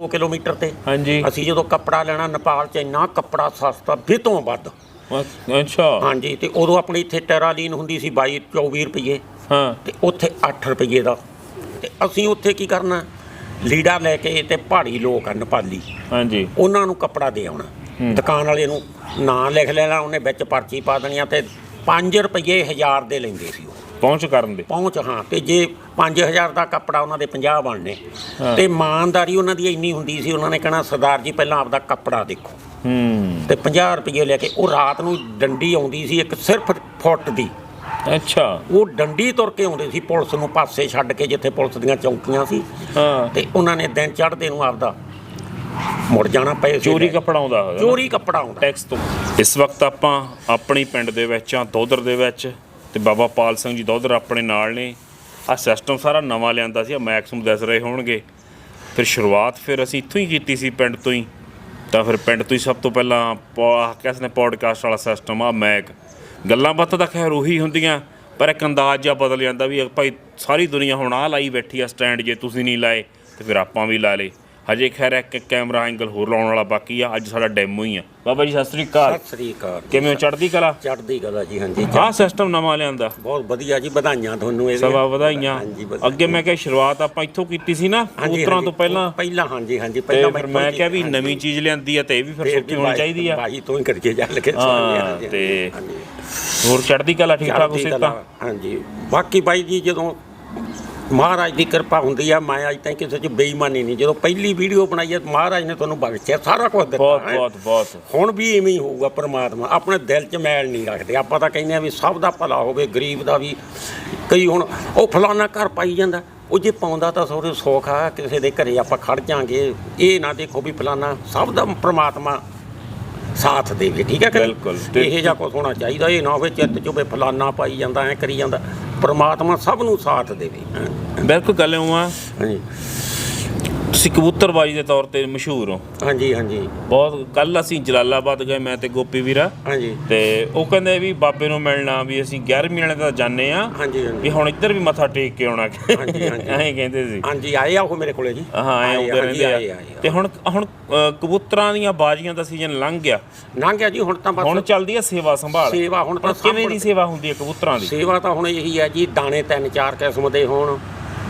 2 kilometre ਤੇ। ਹਾਂਜੀ। ਅਸੀਂ ਜਦੋਂ ਕੱਪੜਾ ਲੈਣਾ ਨੇਪਾਲ 'ਚ ਇੰਨਾ ਕੱਪੜਾ ਸਸਤਾ ਵੀ ਤੋਂ ਵੱਧ ਅੱਛਾ। ਹਾਂਜੀ ਤੇ ਉਦੋਂ ਆਪਣੀ ਇੱਥੇ ਟੈਰਾਲੀਨ ਹੁੰਦੀ ਸੀ 22 24 ਰੁਪਏ ਹਾਂ। ਤੇ ਉੱਥੇ 8 ਰੁਪਏ ਦਾ। ਤੇ ਅਸੀਂ ਉੱਥੇ ਕੀ ਕਰਨਾ? ਲੀੜਾ ਲੈ ਕੇ ਤੇ ਪਹਾੜੀ ਲੋਕ ਆ ਨੇਪਾਲੀ। ਹਾਂਜੀ। ਉਹਨਾਂ ਨੂੰ ਕੱਪੜਾ ਦੇ ਆਉਣਾ। ਦੁਕਾਨ ਵਾਲੇ ਨੂੰ ਨਾਂ ਲਿਖ ਲੈਣਾ ਉਹਨੇ ਵਿੱਚ ਪਰਚੀ ਪਾ ਦੇਣੀਆਂ ਤੇ 5 ਰੁਪਏ ਹਜ਼ਾਰ ਦੇ ਲੈਂਦੇ ਸੀ ਉਹ। ਪਹੁੰਚ ਕਰਨ ਦੇ। ਪਹੁੰਚ ਹਾਂ ਤੇ ਜੇ 5000 ਦਾ ਕੱਪੜਾ ਉਹਨਾਂ ਦੇ 50 ਬਣਨੇ ਤੇ ਇਮਾਨਦਾਰੀ ਉਹਨਾਂ ਦੀ ਇੰਨੀ ਹੁੰਦੀ ਸੀ ਉਹਨਾਂ ਨੇ ਕਹਿਣਾ ਸਰਦਾਰ ਜੀ ਪਹਿਲਾਂ ਆਪਦਾ ਕੱਪੜਾ ਦੇਖੋ। ਹੂੰ। ਤੇ 50 ਰੁਪਏ ਲੈ ਕੇ ਉਹ ਰਾਤ ਨੂੰ ਡੰਡੀ ਆਉਂਦੀ ਸੀ ਇੱਕ ਸਿਰਫ ਫੁੱਟ ਦੀ। ਅੱਛਾ। ਉਹ ਡੰਡੀ ਤੁਰ ਕੇ ਆਉਂਦੇ ਸੀ ਪੁਲਿਸ ਨੂੰ ਪਾਸੇ ਛੱਡ ਕੇ ਜਿੱਥੇ ਪੁਲਿਸ ਦੀਆਂ ਚੌਕੀਆਂ ਸੀ। ਹਾਂ। ਤੇ ਉਹਨਾਂ ਨੇ ਦਿਨ ਚੜ੍ਹਦੇ ਨੂੰ ਆਪਦਾ ਮੁੜ ਜਾਣਾ ਪਏ ਚੋਰੀ ਕੱਪੜਾ ਆਉਂਦਾ ਹੋਇਆ ਚੋਰੀ ਕੱਪੜਾ ਆਉਂਦਾ। ਟੈਕਸ ਤੋਂ। ਇਸ ਵਕਤ ਆਪਾਂ ਆਪਣੀ ਪਿੰਡ ਦੇ ਵਿੱਚ ਆ ਦੋਦਰ ਦੇ ਵਿੱਚ ਤੇ ਬਾਬਾ ਪਾਲ ਸਿੰਘ ਜੀ ਦੌਧਰ ਆਪਣੇ ਨਾਲ ਨੇ। ਆ ਸਿਸਟਮ ਸਾਰਾ ਨਵਾਂ ਲਿਆਂਦਾ ਸੀ ਆ ਮੈਕਸਮ ਦੱਸ ਰਹੇ ਹੋਣਗੇ। ਫਿਰ ਸ਼ੁਰੂਆਤ ਫਿਰ ਅਸੀਂ ਇੱਥੋਂ ਹੀ ਕੀਤੀ ਸੀ ਪਿੰਡ ਤੋਂ ਹੀ। ਤਾਂ ਫਿਰ ਪਿੰਡ ਤੋਂ ਹੀ ਸਭ ਤੋਂ ਪਹਿਲਾਂ ਪੋ- ਕਿਸ ਨੇ ਪੋਡਕਾਸਟ ਵਾਲਾ ਸਿਸਟਮ ਆ ਮੈਕ ਗੱਲਾਂ ਬਾਤਾਂ ਤਾਂ ਖੈਰ ਉਹੀ ਹੁੰਦੀਆਂ, ਪਰ ਇੱਕ ਅੰਦਾਜ਼ ਜਿਹਾ ਬਦਲ ਜਾਂਦਾ ਵੀ ਭਾਈ ਸਾਰੀ ਦੁਨੀਆ ਹੁਣ ਆ ਲਾਈ ਬੈਠੀ ਆ ਸਟੈਂਡ ਜੇ ਤੁਸੀਂ ਨਹੀਂ ਲਾਏ, ਤੇ ਫਿਰ ਆਪਾਂ ਵੀ ਲਾ ਲੇ ਹਜੇ ਖੈਰ ਇੱਕ ਕੈਮਰਾ ਐਂਗਲ ਹੋਰ ਲਾਉਣ ਵਾਲਾ ਬਾਕੀ ਆ ਅੱਜ ਸਾਡਾ ਡੈਮੋ ਹੀ ਆ। ਬਾਬਾ ਜੀ ਸਤਿ ਸ੍ਰੀ ਅਕਾਲ। ਸਤਿ ਸ੍ਰੀ ਅਕਾਲ ਕਿਵੇਂ ਹੋ? ਚੜ੍ਹਦੀ ਕਲਾ? ਚੜ੍ਹਦੀ ਕਲਾ ਜੀ ਹਾਂਜੀ। ਆਹ ਸਿਸਟਮ ਨਵਾਂ ਲਿਆਂਦਾ। ਬਹੁਤ ਵਧੀਆ ਜੀ ਵਧਾਈਆਂ ਤੁਹਾਨੂੰ ਇਹ ਸਵਾ ਵਧਾਈਆਂ। ਅੱਗੇ ਮੈਂ ਕਿਹਾ ਸ਼ੁਰੂਆਤ ਆਪਾਂ ਇੱਥੋਂ ਕੀਤੀ ਸੀ ਨਾ ਉਤਰਾਂ ਤੋਂ ਪਹਿਲਾਂ। ਪਹਿਲਾਂ ਹਾਂਜੀ ਹਾਂਜੀ। ਪਹਿਲਾਂ ਫਿਰ ਮੈਂ ਕਿਹਾ ਵੀ ਨਵੀਂ ਚੀਜ਼ ਲਿਆਂਦੀ ਆ ਤੇ ਇਹ ਵੀ ਫਿਰ ਸੌਖੀ ਹੋਣੀ ਚਾਹੀਦੀ ਆ। ਬਾਈ ਤੋਂ ਹੀ ਕਰਕੇ ਚੱਲ ਕੇ ਤੇ ਹੋਰ ਚੜ੍ਹਦੀ ਕਲਾ ਠੀਕ ਠਾਕ ਉਸੇ ਤਾਂ ਹਾਂਜੀ। ਬਾਕੀ ਬਾਈ ਜੀ ਜਦੋਂ ਮਹਾਰਾਜ ਦੀ ਕਿਰਪਾ ਹੁੰਦੀ ਆ ਮੈਂ ਅੱਜ ਤਾਈਂ ਕਿਸੇ 'ਚ ਬੇਈਮਾਨੀ ਨਹੀਂ ਜਦੋਂ ਪਹਿਲੀ ਵੀਡੀਓ ਬਣਾਈ ਹੈ ਮਹਾਰਾਜ ਨੇ ਤੁਹਾਨੂੰ ਬਖਸ਼ਿਆ ਸਾਰਾ ਕੁਝ ਦਿੱਤਾ ਬਹੁਤ ਹੈਂ। ਬਹੁਤ ਬਹੁਤ ਹੁਣ ਵੀ ਇਵੇਂ ਹੀ ਹੋਊਗਾ ਪ੍ਰਮਾਤਮਾ ਆਪਣੇ ਦਿਲ 'ਚ ਮੈਲ ਨਹੀਂ ਰੱਖਦੇ ਆਪਾਂ ਤਾਂ ਕਹਿੰਦੇ ਆ ਵੀ ਸਭ ਦਾ ਭਲਾ ਹੋਵੇ ਗਰੀਬ ਦਾ ਵੀ ਕਈ ਹੁਣ ਉਹ ਫਲਾਨਾ ਘਰ ਪਾਈ ਜਾਂਦਾ ਉਹ ਜੇ ਪਾਉਂਦਾ ਤਾਂ ਸੋਰੇ ਸੁੱਖ ਆ ਕਿਸੇ ਦੇ ਘਰੇ ਆਪਾਂ ਖੜ ਜਾਾਂਗੇ ਇਹ ਨਾ ਦੇਖੋ ਵੀ ਫਲਾਨਾ ਸਭ ਦਾ ਪ੍ਰਮਾਤਮਾ ਸਾਥ ਦੇਵੇ ਠੀਕ ਹੈ ਕਿ ਨਹੀਂ? ਬਿਲਕੁਲ। ਤੇ- ਇਹ ਜਿਹਾ ਕੁਛ ਹੋਣਾ ਚਾਹੀਦਾ ਇਹ ਨਾ ਹੋਵੇ ਚਿੱਤ ਚੋਂ ਵੀ ਫਲਾਨਾ ਪਾਈ ਜਾਂਦਾ ਐ ਕਰੀ ਜਾਂਦਾ ਪ੍ਰਮਾਤਮਾ ਸਭ ਨੂੰ ਸਾਥ ਦੇਵੇ। ਬਿਲਕੁਲ ਗੱਲ ਇਉਂ ਆ। ਹਾਂਜੀ। ਤੁਸੀਂ ਕਬੂਤਰਬਾਜੀ ਦੇ ਤੌਰ ਤੇ ਮਸ਼ਹੂਰ ਹੋ। ਹਾਂਜੀ ਹਾਂਜੀ। ਬਹੁਤ ਕੱਲ ਅਸੀਂ ਜਲਾਲਾਬਾਦ ਗਏ ਮੈਂ ਤੇ ਗੋਪੀ ਵੀਰਾ। ਹਾਂਜੀ। ਤੇ ਉਹ ਕਹਿੰਦੇ ਵੀ ਬਾਬੇ ਨੂੰ ਮਿਲਣਾ ਵੀ ਅਸੀਂ 11ਵੀਂ ਵਾਲੇ ਤਾਂ ਜਾਣੇ ਆ ਹਾਂਜੀ ਵੀ ਹੁਣ ਇੱਧਰ ਵੀ ਮੱਥਾ ਟੇਕ ਕੇ ਆਉਣਾ। ਹਾਂਜੀ, ਹਾਂਜੀ। ਐਂ ਕਹਿੰਦੇ ਸੀ। ਹਾਂਜੀ ਆਏ ਆ ਉਹ ਮੇਰੇ ਕੋਲੇ ਜੀ। ਹਾਂ ਐਂ ਰਹਿੰਦੇ ਆਏ, ਆ ਤੇ ਹੁਣ ਹੁਣ ਕਬੂਤਰਾਂ ਦੀਆਂ ਬਾਜ਼ੀਆਂ ਦਾ ਸੀਜ਼ਨ ਲੰਘ ਗਿਆ। ਲੰਘ ਗਿਆ ਜੀ ਹੁਣ ਤਾਂ ਹੁਣ ਬਸ ਚੱਲਦੀ ਆ ਸੇਵਾ ਸੰਭਾਲ। ਸੇਵਾ ਹੁਣ ਤਾਂ ਹੁਣ ਕਿਵੇਂ ਦੀ ਸੇਵਾ ਹੁੰਦੀ ਹੈ ਕਬੂਤਰਾਂ ਦੀ? ਸੇਵਾ ਤਾਂ ਹੁਣ ਇਹੀ ਹੈ ਜੀ ਦਾਣੇ ਤਿੰਨ ਚਾਰ ਕਿਸਮ ਦੇ ਹੋਣ।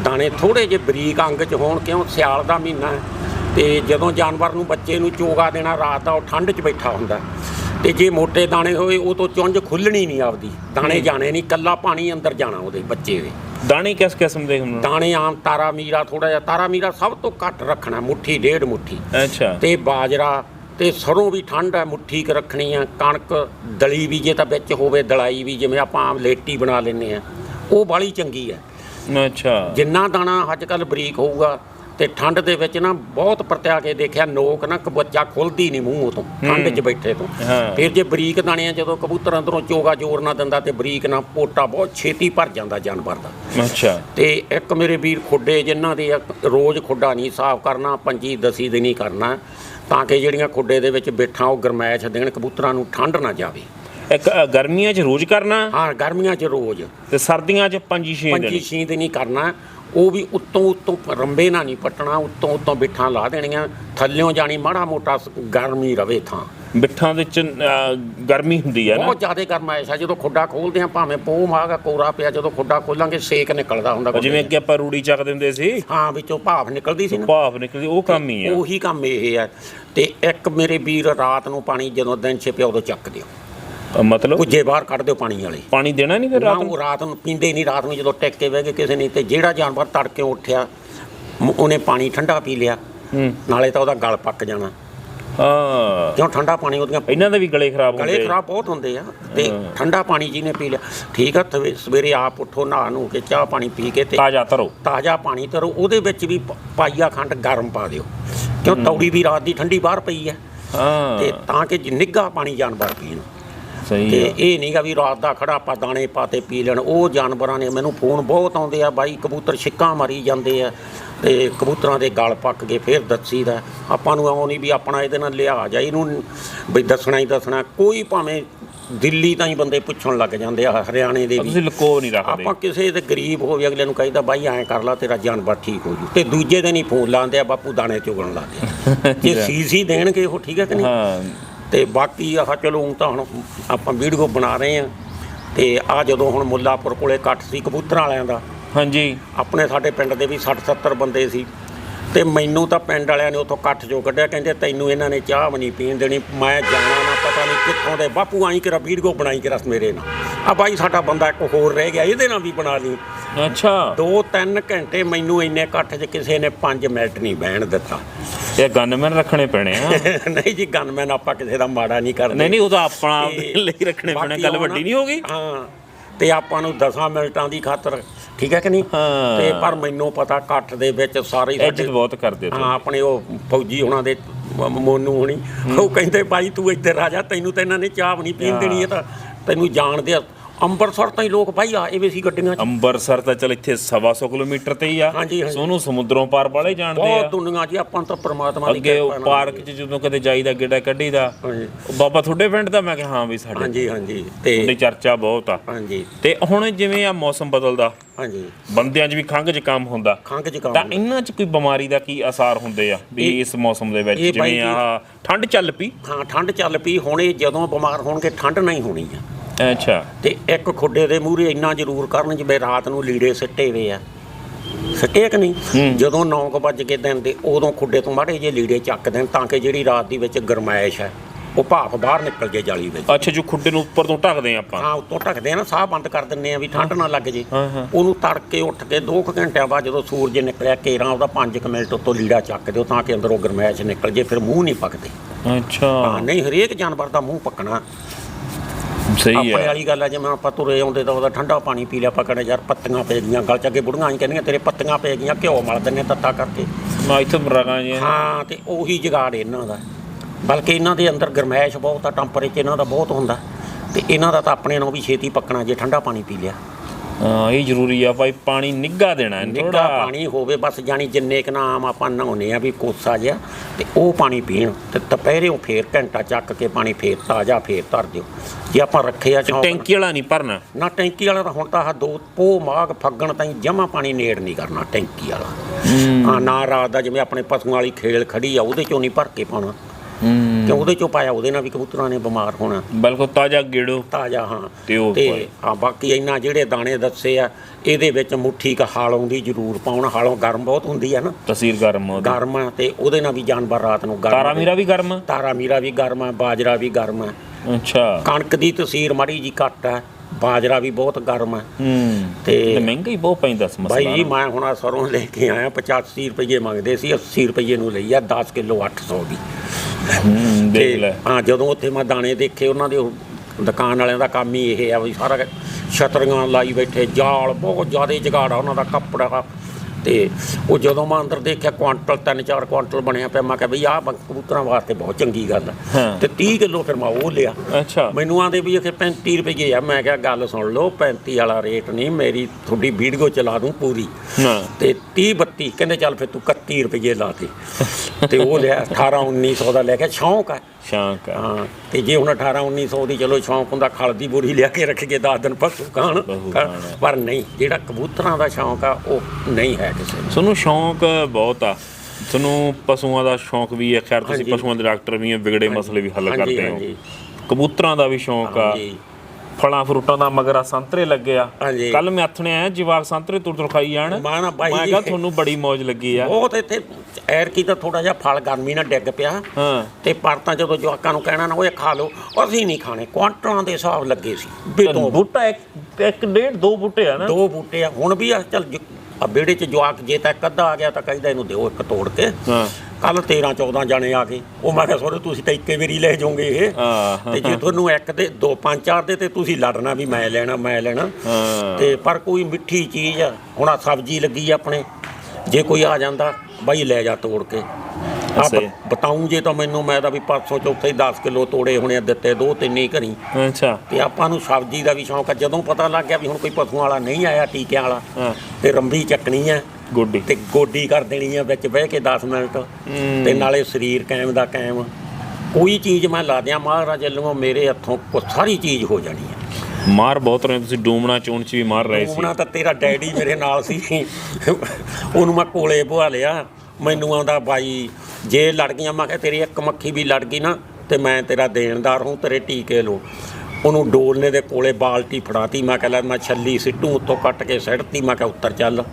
ਦਾਣੇ ਥੋੜੇ ਜਿਹੇ ਬਰੀਕ ਅੰਗ 'ਚ ਹੋਣ ਕਿਉਂ? ਸਿਆਲ ਦਾ ਮਹੀਨਾ ਹੈ। ਤੇ ਜਦੋਂ ਜਾਨਵਰ ਨੂੰ ਬੱਚੇ ਨੂੰ ਚੋਗਾ ਦੇਣਾ ਰਾਤ ਦਾ ਉਹ ਠੰਡ 'ਚ ਬੈਠਾ ਹੁੰਦਾ। ਤੇ ਜੇ ਮੋٹے ਦਾਣੇ ਹੋਏ ਉਹ ਤੋਂ ਚੁੰਝ ਖੁੱਲਣੀ ਨਹੀਂ ਆਪਦੀ। ਦਾਣੇ ਜਾਣੇ ਨਹੀਂ ਕੱਲਾ ਪਾਣੀ ਅੰਦਰ ਜਾਣਾ ਉਹਦੇ ਬੱਚੇ ਦੇ। ਦਾਣੇ ਕਿਸ ਕਿਸਮ ਦੇ ਹੁੰਦੇ? ਦਾਣੇ ਆਮ ਤਾਰਾ ਮੀਰਾ ਥੋੜਾ ਜਿਹਾ ਤਾਰਾ ਮੀਰਾ ਸਭ ਤੋਂ ਘੱਟ ਰੱਖਣਾ ਮੁੱਠੀ ਡੇਢ ਮੁੱਠੀ। ਅੱਛਾ। ਤੇ ਬਾਜਰਾ ਤੇ ਸਰੋਂ ਵੀ ਠੰਡ ਹੈ ਮੁੱਠੀ ਕ ਰੱਖਣੀ ਆ ਕਣਕ ਦਲੀ ਵੀ ਜੇ ਤਾਂ ਵਿੱਚ ਹੋਵੇ ਦਲਾਈ ਵੀ ਜਿਵੇਂ ਆਪਾਂ ਆਮ ਲੇਟੀ ਬਣਾ ਲੈਂਦੇ ਆ ਉਹ ਬਾਲੀ ਚੰਗੀ ਹੈ। ਅੱਛਾ। ਜਿੰਨਾ ਦਾਣਾ ਅੱਜ ਕੱਲ ਬਰੀਕ ਹੋਊਗਾ ਤੇ ਠੰਡ ਦੇ ਵਿੱਚ ਨਾ ਬਹੁਤ ਪਰਤਿਆ ਕੇ ਦੇਖਿਆ ਨੋਕ ਨਾ ਕਬੱਚਾ ਖੁੱਲਦੀ ਨਹੀਂ ਮੂੰਹ ਤੋਂ ਠੰਡ 'ਚ ਬੈਠੇ ਤੋਂ। ਫਿਰ ਜੇ ਬਰੀਕ ਦਾਣੇ ਆ ਜਦੋਂ ਕਬੂਤਰ ਅੰਦਰੋਂ ਚੋਗਾ ਜ਼ੋਰ ਨਾ ਦਿੰਦਾ ਤੇ ਬਰੀਕ ਨਾ ਪੋਟਾ ਬਹੁਤ ਛੇਤੀ ਭਰ ਜਾਂਦਾ ਜਾਨਵਰ ਦਾ। ਅੱਛਾ। ਤੇ ਇੱਕ ਮੇਰੇ ਵੀਰ ਖੁੱਡੇ ਜਿਨ੍ਹਾਂ ਦੇ ਰੋਜ਼ ਖੁੱਡਾ ਨਹੀਂ ਸਾਫ਼ ਕਰਨਾ ਪੰਜੀ ਦਸੀ ਦਿਨੀ ਕਰਨਾ ਤਾਂ ਕਿ ਜਿਹੜੀਆਂ ਖੁੱਡੇ ਦੇ ਵਿੱਚ ਬੈਠਾਂ ਉਹ ਗਰਮੈਸ਼ ਦੇਣ ਕਬੂਤਰਾਂ ਨੂੰ ਠੰਡ ਨਾ ਜਾਵੇ। ਇੱਕ ਅ, ਗਰਮੀਆਂ 'ਚ ਰੋਜ਼ ਕਰਨਾ? ਹਾਂ ਗਰਮੀਆਂ 'ਚ ਰੋਜ਼। ਤੇ ਸਰਦੀਆਂ 'ਚ ਪੰਜੀ ਛੇ ਪੰਜੀ ਦਿਨ ਛੇ ਦਿਨੀ ਕਰਨਾ। ਉਹ ਵੀ ਉੱਤੋਂ ਉੱਤੋਂ ਰੰਬੇ ਨਾਲ ਨਹੀਂ ਪਟਣਾ ਉੱਤੋਂ ਉੱਤੋਂ ਬਿੱਠਾਂ ਲਾ ਦੇਣੀਆਂ। ਥੱਲਿਓਂ ਜਾਣੀ ਮਾੜਾ ਮੋਟਾ ਸ- ਗਰਮੀ ਰਵੇ ਥਾਂ। ਬਿੱਠਾਂ ਦੇ ਚ ਅ, ਗਰਮੀ ਹੁੰਦੀ ਹੈ ਨਾ? ਬਹੁਤ ਜ਼ਿਆਦਾ ਗਰਮਾਇਸ਼ ਆ ਜਦੋਂ ਖੁੱਡਾ ਖੋਲਦੇ ਆ ਭਾਵੇਂ ਪੋਹ ਮਾਗਾ ਕੋਰਾ ਪਿਆ ਜਦੋਂ ਖੁੱਡਾ ਖੋਲਾਂਗੇ ਸੇਕ ਨਿਕਲਦਾ ਹੁੰਦਾ ਜਿਵੇਂ। ਅੱਗੇ ਆਪਾਂ ਰੂੜੀ ਚੱਕਦੇ ਹੁੰਦੇ ਸੀ? ਹਾਂ ਵਿੱਚੋਂ ਭਾਫ ਨਿਕਲਦੀ ਸੀ ਨਾ। ਭਾਫ ਨਿਕਲਦੀ ਉਹ ਕੰਮ ਹੀ ਆ। ਉਹੀ ਕੰਮ ਇਹ ਹੈ। ਤੇ ਇੱਕ ਮੇਰੇ ਵੀਰ ਰਾਤ ਨੂੰ ਪਾਣੀ ਜਦੋਂ ਦਿਨ ਛਿਪਿਆ ਉਦੋਂ ਚੱਕ ਦਿਓ। ਮਤਲਬ? ਕੁਝੇ ਬਾਹਰ ਕੱਢ ਦਿਓ ਪਾਣੀ ਵਾਲੇ। ਪਾਣੀ ਦੇਣਾ ਨਹੀਂ ਫਿਰ ਨਾ ਰਾਤ ਉਹ ਨੂੰ ਰਾਤ ਨੂੰ ਪੀਂਦੇ ਨਹੀਂ ਰਾਤ ਨੂੰ ਜਦੋਂ ਟਿਕ ਕੇ ਬਹਿ ਗਏ ਕਿਸੇ ਨੇ ਤੇ ਜਿਹੜਾ ਜਾਨਵਰ ਤੜਕੇ ਉੱਠਿਆ ਮ- ਉਹਨੇ ਪਾਣੀ ਠੰਡਾ ਪੀ ਲਿਆ। ਹੂੰ। ਨਾਲੇ ਤਾਂ ਉਹਦਾ ਗਲ ਪੱਕ ਜਾਣਾ। ਹਾਂ। ਕਿਉਂ ਠੰਡਾ ਪਾਣੀ ਉਹਦੀਆਂ ਇਹਨਾਂ ਦੇ ਵੀ ਗਲੇ ਖਰਾਬ ਗਲੇ ਹੁੰਦੇ ਖਰਾਬ ਬਹੁਤ ਹੁੰਦੇ ਆ ਤੇ ਠੰਡਾ ਪਾਣੀ ਜਿਹਨੇ ਪੀ ਲਿਆ ਠੀਕ ਆ ਤਵੇ ਸਵੇਰੇ ਆਪ ਉੱਠੋ ਨਹਾ ਨੂੰ ਕੇ ਚਾਹ ਪਾਣੀ ਪੀ ਕੇ ਤੇ ਤਾਜ਼ਾ ਧਰੋ ਤਾਜ਼ਾ ਪਾਣੀ ਧਰੋ ਉਹਦੇ ਵਿੱਚ ਵੀ ਪ- ਪਾਈਆ ਖੰਡ ਗਰਮ ਪਾ ਦਿਓ। ਕਿਉਂ ਤੌੜੀ ਵੀ ਰਾਤ ਦੀ ਠੰਡੀ ਬਾਹਰ ਪਈ ਹੈ ਹਾਂ। ਤੇ ਤਾਂ ਕਿ ਨਿੱਘਾ ਪਾਣੀ ਜਾਨਵਰ ਪੀਣ। ਸਹੀ ਤੇ ਇਹ ਨਹੀਂਗਾ ਵੀ ਰਾਤ ਦਾ ਖੜਾ ਆਪਾਂ ਦਾਣੇ ਪਾਤੇ ਪੀ ਲੈਣ। ਉਹ ਜਾਨਵਰਾਂ ਨੇ ਮੈਨੂੰ ਫੋਨ ਬਹੁਤ ਆਉਂਦੇ ਆ ਬਾਈ ਕਬੂਤਰ ਛਿੱਕਾਂ ਮਾਰੀ ਜਾਂਦੇ ਆ ਤੇ ਕਬੂਤਰਾਂ ਦੇ ਗਲ ਪੱਕ ਗਏ ਫਿਰ ਦੱਸੀਦਾ ਆਪਾਂ ਨੂੰ ਆਉਂ ਨਹੀਂ ਵੀ ਆਪਣਾ ਇਹਦੇ ਨਾਲ ਲਿਆ ਜਾ ਇਹਨੂੰ ਵੀ ਦੱਸਣਾ ਹੀ ਦੱਸਣਾ। ਕੋਈ ਭਾਵੇਂ ਦਿੱਲੀ ਤਾਂ ਹੀ ਬੰਦੇ ਪੁੱਛਣ ਲੱਗ ਜਾਂਦੇ ਆ ਹਰਿਆਣੇ ਦੇ ਵੀ। ਤੁਸੀਂ ਲੁਕੋ ਨਹੀਂ ਰੱਖਦੇ। ਆਪਾਂ ਕਿਸੇ ਦੇ ਗਰੀਬ ਹੋਵੇ ਅਗਲੇ ਨੂੰ ਕਹਿੰਦਾ ਬਾਈ ਐਂ ਕਰ ਲਾ ਤੇਰਾ ਜਾਨਵਰ ਠੀਕ ਹੋ ਜੂ। ਤੇ ਦੂਜੇ ਦਿਨ ਹੀ ਫੋਨ ਲਾਉਂਦੇ ਆ ਬਾਪੂ ਦਾਣੇ ਚੁਗਣ ਲਾਦੇ ਜੇ ਸੀਸੀ ਦੇਣਗੇ ਉਹ ਠੀਕ ਹੈ ਕਿ ਨਹੀਂ? ਹਾਂ। ਤੇ ਬਾਕੀ ਆਹ ਚਲੋ ਊਂ ਤਾਂ ਹੁਣ ਆਪਾਂ ਵੀਡੀਓ ਬਣਾ ਰਹੇ ਆ ਤੇ ਆ ਜਦੋਂ ਹੁਣ ਮੁੱਲਾਪੁਰ ਕੋਲੇ ਇਕੱਠ ਸੀ ਕਬੂਤਰਾਂ ਵਾਲਿਆਂ ਦਾ ਹਾਂਜੀ। ਆਪਣੇ ਸਾਡੇ ਪਿੰਡ ਦੇ ਵੀ 60 70 ਬੰਦੇ ਸੀ ਤੇ ਮੈਨੂੰ ਤਾਂ ਪਿੰਡ ਵਾਲਿਆਂ ਨੇ ਉੱਥੋਂ ਇਕੱਠ ਚੋਂ ਕੱਢਿਆ ਕਹਿੰਦੇ ਤੈਨੂੰ ਇਹਨਾਂ ਨੇ ਚਾਹ ਵੀ ਨਹੀਂ ਪੀਣ ਦੇਣੀ ਮੈਂ ਜਾਣਾ ਨਾ ਪਤਾ ਨਹੀਂ ਕਿੱਥੋਂ ਦੇ ਬਾਪੂ ਆਈ ਕਿਰਾ ਵੀਡੀਓ ਬਣਾਈ ਕਿਰਾ ਮੇਰੇ ਨਾਲ ਆ ਬਾਈ ਸਾਡਾ ਬੰਦਾ ਇੱਕ ਹੋਰ ਰਹਿ ਗਿਆ ਇਹਦੇ ਨਾਲ ਵੀ ਬਣਾ ਲਈ। ਅੱਛਾ। ਦੋ ਤਿੰਨ ਘੰਟੇ ਮੈਨੂੰ ਇੰਨੇ ਇਕੱਠ 'ਚ ਕਿਸੇ ਨੇ 5 ਮਿੰਟ ਨਹੀਂ ਬਹਿਣ ਦਿੱਤਾ। ਇਹ ਗਨਮੈਨ ਰੱਖਣੇ ਪੈਣੇ ਆ। ਨਹੀਂ ਜੀ ਗਨਮੈਨ ਆਪਾਂ ਕਿਸੇ ਦਾ ਮਾੜਾ ਨਹੀਂ ਕਰਦੇ। ਨਹੀਂ ਨਹੀਂ ਉਹ ਤਾਂ ਆਪਣਾ ਲਈ ਰੱਖਣੇ ਪੈਣੇ ਗੱਲ ਵੱਡੀ ਨਹੀਂ ਹੋ ਗਈ। ਹਾਂ ਤੇ ਆਪਾਂ ਨੂੰ 10 ਮਿੰਟਾਂ ਦੀ ਖਾਤਰ ਠੀਕ ਹੈ ਕਿ ਨਹੀਂ? ਹਾਂ। ਤੇ ਪਰ ਮੈਨੂੰ ਪਤਾ ਇਕੱਠ ਦੇ ਵਿੱਚ ਸਾਰੇ ਇੱਜ਼ਤ ਬਹੁਤ ਕਰਦੇ ਹਾਂ ਆਪਣੇ ਉਹ ਫੌਜੀ ਉਹਨਾਂ ਦੇ ਮੋਨੂ ਹੋਣੀ ਉਹ ਕਹਿੰਦੇ ਬਾਈ ਤੂੰ ਇੱਧਰ ਆ ਜਾ ਤੈਨੂੰ ਤਾਂ ਇਹਨਾਂ ਨੇ ਚਾਹ ਵੀ ਨਹੀਂ ਪੀਣ ਦੇਣੀ ਇਹ ਤਾਂ ਤੈਨੂੰ ਜਾਣਦੇ ਆ ਅੰਮ੍ਰਿਤਸਰ ਤਾਂ ਹੀ ਲੋਕ ਬਾਈ ਆਏ ਵੇ ਸੀ ਗੱਡੀਆਂ 'ਚ। ਅੰਬਰਸਰ ਤਾਂ ਚਲ ਇੱਥੇ ਸਵਾ ਸੌ ਕਿਲੋਮੀਟਰ ਤੇ ਹੀ ਆ। ਹਾਂਜੀ, ਹਾਂਜੀ। ਸੋਨੂੰ ਸਮੁੰਦਰੋਂ ਪਾਰ ਵਾਲੇ ਜਾਣਦੇ ਬਹੁਤ ਆ ਦੁਨੀਆ ਆਪਾਂ ਨੂੰ ਤਾਂ ਪ੍ਰਮਾਤਮਾ ਦੀ ਅੱਗੇ ਉਹ ਕਿਰਪਾ ਨਾਲ ਪਾਰਕ 'ਚ ਜਦੋਂ ਕਦੇ ਜਾਈਦਾ ਗੇੜਾ ਕੱਢੀਦਾ। ਹਾਂਜੀ। ਉਹ ਬਾਬਾ ਤੁਹਾਡੇ ਪਿੰਡ ਦਾ? ਮੈਂ ਕਿਹਾ ਹਾਂ ਵੀ ਸਾਡੇ ਹਾਂਜੀ ਹਾਂਜੀ। ਤੇ ਚਰਚਾ ਬਹੁਤ ਆ। ਹਾਂਜੀ। ਤੇ ਹੁਣ ਜਿਵੇਂ ਆ ਮੌਸਮ ਬਦਲਦਾ ਹਾਂਜੀ। ਬੰਦਿਆਂ 'ਚ ਵੀ ਖੰਘ ਜ਼ੁਕਾਮ ਹੁੰਦਾ। ਖੰਘ ਤਾਂ ਜ਼ੁਕਾਮ ਇਹਨਾਂ 'ਚ ਕੋਈ ਬਿਮਾਰੀ ਦਾ ਕੀ ਅਸਰ ਹੁੰਦੇ ਆ ਵੀ ਇਸ ਮੌਸਮ ਦੇ ਵਿੱਚ ਇਹ ਬਾਈ ਜਿਵੇਂ ਜੀ- ਆ ਠੰਡ ਚੱਲ ਪਈ? ਹਾਂ ਠੰਡ ਚੱਲ ਪਈ। ਹੁਣ ਜਦੋਂ ਬਿਮਾਰ ਹੋਣਗੇ ਠੰਡ ਨਹੀਂ ਹੋਣੀ ਆ। ਅੱਛਾ। ਤੇ ਇੱਕ ਖੁੱਡੇ ਦੇ ਮੂਹਰੇ ਇੰਨਾ ਜ਼ਰੂਰ ਕਰਨ ਜਿਵੇਂ ਰਾਤ ਨੂੰ ਲੀੜੇ ਸਿੱਟੇ ਵੇ ਆ। ਸਿੱਟੇ ਕਿ ਨਹੀਂ? ਜਦੋਂ 9 ਵਜੇ ਕੇ ਦਿਨ ਦੇ ਉਦੋਂ ਖੁੱਡੇ ਤੋਂ ਮਾੜੇ ਜੇ ਲੀੜੇ ਚੱਕ ਦੇਣ ਤਾਂ ਕਿ ਜਿਹੜੀ ਰਾਤ ਦੀ ਵਿੱਚ ਗਰਮਾਇਸ਼ ਹੈ ਉਹ ਭਾਫ ਬਾਹਰ ਨਿਕਲ ਜੇ ਜਾਲੀ ਵਿੱਚ। ਅੱਛਾ ਜੋ ਖੁੱਡੇ ਨੂੰ ਉੱਪਰ ਤੋਂ ਢੱਕਦੇ ਆ ਆਪਾਂ। ਹਾਂ ਉੱਤੋਂ ਢੱਕਦੇ ਆ ਨਾ ਸਾਹ ਬੰਦ ਕਰ ਦਿੰਨੇ ਆ ਵੀ ਠੰਡ ਨਾ ਲੱਗ ਜੇ। ਉਹਨੂੰ ਤੜਕੇ ਉੱਠ ਕੇ 2 ਘੰਟਿਆਂ ਬਾਅਦ ਜਦੋਂ ਸੂਰਜ ਨਿਕਲਿਆ ਕੇਰਾਂ ਉਹਦਾ 5 ਮਿੰਟ ਉੱਤੋਂ ਲੀੜਾ ਚੱਕ ਦਿਓ ਤਾਂ ਕਿ ਅੰਦਰੋਂ ਗਰਮਾਇਸ਼ ਨਿਕਲ ਜੇ ਫਿਰ ਮੂੰਹ ਨਹੀਂ ਪੱਕਦੇ। ਅੱਛਾ। ਹਾਂ ਨਹੀਂ ਹਰੇਕ ਜਾਨਵਰ ਦਾ ਮੂੰਹ ਪੱਕਣਾ। ਸਹੀ ਆਪਣੇ ਹੈ ਵਾਲੀ ਗੱਲ ਆ ਜਿਵੇਂ ਆਪਾਂ ਤੁਰੇ ਆਉਂਦੇ ਤਾਂ ਉਹਦਾ ਠੰਡਾ ਪਾਣੀ ਪੀ ਲਿਆ ਪਕੜੇ ਯਾਰ ਪੱਤੀਆਂ ਪੈ ਗਈਆਂ ਗਲ ਚ ਅੱਗੇ ਬੁੜੀਆਂ ਆਈ ਕਹਿੰਦੀਆਂ ਤੇਰੇ ਪੱਤੀਆਂ ਪੈ ਗਈਆਂ ਘਿਓ ਮਲ ਦਿੰਨੇ ਤੱਤਾ ਕਰਕੇ। ਮੈਂ ਇੱਥੇ ਮਰਾਂਗਾ ਜੀ ਹਾਂ ਤੇ ਉਹੀ ਜਗਾੜ ਇਹਨਾਂ ਦਾ। ਬਲਕਿ ਇਹਨਾਂ ਦੇ ਅੰਦਰ ਗਰਮੈਸ਼ ਬਹੁਤ ਆ ਟੈਂਪਰੇਚਰ ਇਹਨਾਂ ਦਾ ਬਹੁਤ ਹੁੰਦਾ। ਤੇ ਇਹਨਾਂ ਦਾ ਤਾਂ ਆਪਣੇ ਨੂੰ ਵੀ ਛੇਤੀ ਪੱਕਣਾ ਜੇ ਠੰਡਾ ਪਾਣੀ ਪੀ ਲਿਆ। ਹਾਂ ਇਹ ਜ਼ਰੂਰੀ ਆ ਭਾਈ ਪਾਣੀ ਨਿੱਘਾ ਦੇਣਾ ਨਿੱਘਾ ਥੋੜਾ ਪਾਣੀ ਹੋਵੇ ਬਸ ਜਾਨੀ ਜਿੰਨੇ ਕ ਨਾ ਆਮ ਆਪਾਂ ਨਹਾਉਨੇ ਆ ਵੀ ਕੋਸਾ ਜਿਹਾ ਤੇ ਉਹ ਪਾਣੀ ਪੀਣ। ਤੇ ਦੁਪਹਿਰੇ ਫੇਰ ਘੰਟਾ ਚੱਕ ਕੇ ਪਾਣੀ ਫੇਰ ਤਾਜ਼ਾ ਫੇਰ ਧਰ ਦਿਓ। ਜੇ ਆਪਾਂ ਰੱਖਿਆ ਚੌਂਕ ਟੈਂਕੀ ਵਾਲਾ ਨਹੀਂ ਭਰਨਾ। ਨਾ ਟੈਂਕੀ ਵਾਲਾ ਤਾਂ ਹੁਣ ਤਾਂ ਆਹ ਦੋ ਪੋ ਮਾਗ ਫੱਗਣ ਤਾਈਂ ਜਮਾ ਪਾਣੀ ਨੇੜ ਨਹੀਂ ਕਰਨਾ ਟੈਂਕੀ ਵਾਲਾ। ਹਾਂ। ਨਾ ਰਾਤ ਦਾ ਜਿਵੇਂ ਆਪਣੇ ਪਸ਼ੂਆਂ ਵਾਲੀ ਖੇਲ ਖੜੀ ਆ ਉਹਦੇ ਚੋਂ ਨਹੀਂ ਭਰ ਕੇ ਪਾਉਣਾ। ਕਿਉਂ ਉਹਦੇ ਚੋਂ ਪਾਇਆ ਉਹਦੇ ਨਾਲ ਵੀ ਕਬੂਤਰਾਂ ਨੇ ਬਿਮਾਰ ਹੋਣਾ। ਬਿਲਕੁਲ ਤਾਜ਼ਾ ਗੇੜੋ। ਤਾਜ਼ਾ ਹਾਂ। ਤੇ ਉਹ। ਹਾਂ ਬਾਕੀ ਇੰਨਾ ਜਿਹੜੇ ਦਾਣੇ ਦੱਸੇ ਆ ਇਹਦੇ ਵਿੱਚ ਮੁੱਠੀ ਕ ਹਾਲੋਂ ਦੀ ਜ਼ਰੂਰ ਪਾਉਣ। ਹਾਲੋਂ ਗਰਮ ਬਹੁਤ ਹੁੰਦੀ ਆ ਨਾ। ਤਸੀਰ ਗਰਮ ਉਹਦੀ। ਗਰਮ ਆ ਤੇ ਉਹਦੇ ਨਾਲ ਵੀ ਜਾਨਵਰ ਰਾਤ ਨੂੰ ਗਰਮ ਤਾਰਾ ਮੀਰਾ ਵੀ ਗਰਮ ਆ? ਤਾਰਾ ਮੀਰਾ ਵੀ ਗਰਮ ਆ ਬਾਜਰਾ ਵੀ ਗਰਮ ਆ। ਅੱਛਾ। ਕਣਕ ਦੀ ਤਸੀਰ ਮਾੜੀ ਜੀ ਘੱਟ ਆ ਬਾਜਰਾ ਵੀ ਬਹੁਤ ਗਰਮ ਆ। ਹੂੰ। ਤੇ ਤੇ ਮਹਿੰਗਾ ਹੀ ਬਹੁਤ ਪੈਂਦਾ ਇਸ ਬਾਈ ਜੀ ਮੈਂ ਹੁਣ ਸਰੋਂ ਲੈ ਕੇ ਆਇਆ 85 ਰੁਪਏ ਮੰਗਦੇ ਸੀ 80 ਰੁਪਏ ਨੂੰ ਲਈ ਆ 10 ਕਿਲੋ 800 ਦੀ। ਹੂੰ ਦੇਖ ਲੈ। ਹਾਂ ਜਦੋਂ ਉੱਥੇ ਮੈਂ ਦਾਣੇ ਦੇਖੇ ਉਹਨਾਂ ਦੇ ਦੁਕਾਨ ਵਾਲਿਆਂ ਦਾ ਕੰਮ ਹੀ ਇਹ ਆ ਵੀ ਸਾਰਾ ਛਤਰੀਆਂ ਲਾਈ ਬੈਠੇ ਜਾਲ ਬਹੁਤ ਜ਼ਿਆਦਾ ਜਗਾੜ ਉਹਨਾਂ ਦਾ ਕੱਪੜਾ ਤੇ ਉਹ ਜਦੋਂ ਮੈਂ ਅੰਦਰ ਦੇਖਿਆ ਕੁਆਂਟਲ ਤਿੰਨ ਚਾਰ ਕੁਆਂਟਲ ਬਣਿਆ ਪਿਆ ਮੈਂ ਕਿਹਾ ਬਈ ਆਹ ਕਬੂਤਰਾਂ ਵਾਸਤੇ ਬਹੁਤ ਚੰਗੀ ਗੱਲ ਹਾਂ। ਤੇ 30 ਕਿਲੋ ਫਿਰ ਮੈਂ ਉਹ ਲਿਆ। ਅੱਛਾ। ਮੈਨੂੰ ਆਂਦੇ ਵੀ ਇਹ 35 ਰੁਪਏ ਆ? ਮੈਂ ਕਿਹਾ ਗੱਲ ਸੁਣ ਲਓ 35 ਵਾਲਾ ਰੇਟ ਨਹੀਂ ਮੇਰੀ ਤੁਹਾਡੀ ਵੀਡੀਓ ਚਲਾ ਦੂੰ ਪੂਰੀ। ਤੇ 30 32 ਕਹਿੰਦੇ ਚੱਲ ਫਿਰ ਤੂੰ 31 ਰੁਪਏ ਲਾ ਦੇ। ਤੇ ਉਹ ਲਿਆ 18 1900 ਦਾ ਲੈ ਕੇ ਸ਼ੌਂਕ ਆ। ਸ਼ਾਂਕ ਹਾਂ ਤੇ ਜੇ ਹੁਣ 18 1900 ਦੀ ਚਲੋ ਸ਼ੌਂਕ ਹੁੰਦਾ ਖਲ ਦੀ ਬੋਰੀ ਲਿਆ ਕੇ ਰੱਖ ਕੇ 10 ਦਿਨ ਪਸ਼ੂ ਖਾਣ। ਪਰ ਨਹੀਂ ਜਿਹੜਾ ਕਬੂਤਰਾਂ ਦਾ ਸ਼ੌਂਕ ਆ ਉਹ ਨਹੀਂ ਹੈ ਕਿਸੇ ਨੂੰ। ਤੁਹਾਨੂੰ ਸ਼ੌਂਕ ਬਹੁਤ ਆ। ਤੁਹਾਨੂੰ ਪਸ਼ੂਆਂ ਦਾ ਸ਼ੌਂਕ ਵੀ ਹੈ। ਖੈਰ ਤੁਸੀਂ। ਪਸ਼ੂਆਂ ਦੇ ਡਾਕਟਰ ਵੀ ਆ ਵਿਗੜੇ ਮਸਲੇ ਵੀ ਹੱਲ ਕਰਦੇ ਹੋ। ਕਬੂਤਰਾਂ ਦਾ ਵੀ ਸ਼ੌਂਕ ਆ। ਫਲਾਂ ਫਰੂਟਾਂ ਦਾ ਮਗਰ ਆ ਸੰਤਰੇ ਲੱਗੇ ਆ। ਹਾਂਜੀ। ਕੱਲ ਮੈਂ ਆਥਣੇ ਆਇਆ ਜਵਾਕ ਸੰਤਰੇ ਤੁਰ ਤੁਰ ਖਾਈ ਜਾਣ। ਮੈਂ ਜੀ- ਕਿਹਾ ਤੁਹਾਨੂੰ ਬੜੀ ਮੌਜ ਲੱਗੀ ਆ। ਬਹੁਤ ਇੱਥੇ ਐਰ ਕੀ ਤਾਂ ਥੋੜਾ ਜਿਹਾ ਫਲ ਗਰਮੀ ਨਾਲ ਡਿੱਗ ਪਿਆ। ਹਾਂ। ਤੇ ਪਰ ਤਾਂ ਜਦੋਂ ਜਵਾਕਾਂ ਨੂੰ ਕਹਿਣਾ ਨਾ ਉਹ ਖਾ ਲਓ। ਅਸੀਂ ਨਹੀਂ ਖਾਣੇ। ਕੁਆਂਟਲਾਂ ਦੇ ਹਿਸਾਬ ਲੱਗੇ ਸੀ। ਬੂਟਾ ਇੱਕ ਇੱਕ ਡੇਢ ਦੋ ਬੂਟੇ ਆ ਨਾ। ਦੋ ਬੂਟੇ ਆ। ਹੁਣ ਵੀ ਆ ਚੱਲ ਜ- ਆ 'ਚ ਜਵਾਕ ਜੇ ਤਾਂ ਇੱਕ ਅੱਧਾ ਆ ਗਿਆ ਤਾਂ ਕਹਿੰਦਾ ਇਹਨੂੰ ਦਿਓ ਇੱਕ ਤੋੜ ਕੇ। ਹਾਂ। ਕੱਲ 13 14 ਜਾਣੇ ਆ ਗਏ। ਉਹ ਮੈਂ ਕਿਹਾ ਸੋਰੇ ਤੁਸੀਂ ਤਾਂ ਇੱਕੇ ਵਾਰੀ ਲੈ ਜਾਓਗੇ ਇਹ। ਤੇ ਜੇ ਤੁਹਾਨੂੰ ਇੱਕ ਦੇ ਦੋ ਪੰਜ ਚਾਰ ਦੇ ਤੇ ਤੁਸੀਂ ਲੜਨਾ ਵੀ ਮੈਂ ਲੈਣਾ ਮੈਂ ਲੈਣਾ। ਤੇ ਪਰ ਕੋਈ ਮਿੱਠੀ ਚੀਜ਼ ਆ। ਹੁਣ ਆ ਸਬਜ਼ੀ ਲੱਗੀ ਆਪਣੇ। ਜੇ ਕੋਈ ਆ ਜਾਂਦਾ ਬਾਈ ਲੈ ਜਾ ਤੋੜ ਕੇ। ਆਪ। ਬਤਾਉਂ ਜੇ ਤਾਂ ਮੈਨੂੰ ਮੈਂ ਤਾਂ ਵੀ 500 ਚੌਥੇ 10 ਕਿਲੋ ਤੋੜੇ ਹੋਣੇ ਦਿੱਤੇ ਦੋ ਤਿੰਨ ਹੀ ਘਰੀ। ਅੱਛਾ। ਤੇ ਆਪਾਂ ਨੂੰ ਸਬਜ਼ੀ ਦਾ ਵੀ ਸ਼ੌਂਕ ਆ। ਜਦੋਂ ਪਤਾ ਲੱਗ ਗਿਆ ਵੀ ਹੁਣ ਕੋਈ ਪਸ਼ੂਆਂ ਵਾਲਾ ਨਹੀਂ ਆਇਆ ਟੀਕਿਆਂ ਵਾਲਾ ਤੇ ਰੰਬੀ ਚੱਕਣੀ ਆ। ਗੁੱਡੀ। ਤੇ ਗੋਡੀ ਕਰ ਦੇਣੀ ਆ ਵਿੱਚ ਬਹਿ ਕੇ 10 ਮਿੰਟ। ਤੇ ਨਾਲੇ ਸਰੀਰ ਕਾਇਮ ਦਾ ਕਾਇਮ। ਕੋਈ ਚੀਜ਼ ਮੈਂ ਲਾ ਦਿਆਂ ਮਹਾਰਾਜ ਵੱਲੋਂ ਮੇਰੇ ਹੱਥੋਂ ਸਾਰੀ ਚੀਜ਼ ਹੋ ਜਾਣੀ ਹੈ ਮਾਰ ਬਹੁਤ ਰਹੇ ਤੁਸੀਂ ਡੂਮਣਾ ਚੋਣ ਚ ਵੀ ਮਾਰ ਰਹੇ ਸੀ। ਉਹਨਾਂ ਤਾਂ ਤੇਰਾ ਡੈਡੀ ਮੇਰੇ ਨਾਲ ਸੀ। ਉਹਨੂੰ ਮੈਂ ਕੋਲੇ ਬੁਆ ਲਿਆ। ਮੈਨੂੰ ਆਉਂਦਾ ਬਾਈ ਜੇ ਲੜ ਗਈਆਂ ਮੈਂ ਕਿਹਾ ਤੇਰੀ ਇੱਕ ਮੱਖੀ ਵੀ ਲੜ ਗਈ ਨਾ ਤੇ ਮੈਂ ਤੇਰਾ ਦੇਣਦਾਰ ਹੂੰ ਤੇਰੇ ਟੀਕੇ ਲੋ ਉਹਨੂੰ ਡੋਲਨੇ ਦੇ ਕੋਲੇ ਬਾਲਟੀ ਫੜਾਤੀ ਮੈਂ ਕਿਹਾ ਲੈ ਮੈਂ ਛੱਲੀ ਸਿੱਟੂ ਉੱਤੋਂ ਕੱਟ ਕੇ ਸਿੱਟਤੀ ਮੈਂ ਕਿਹਾ ਉੱਤਰ ਚੱਲ।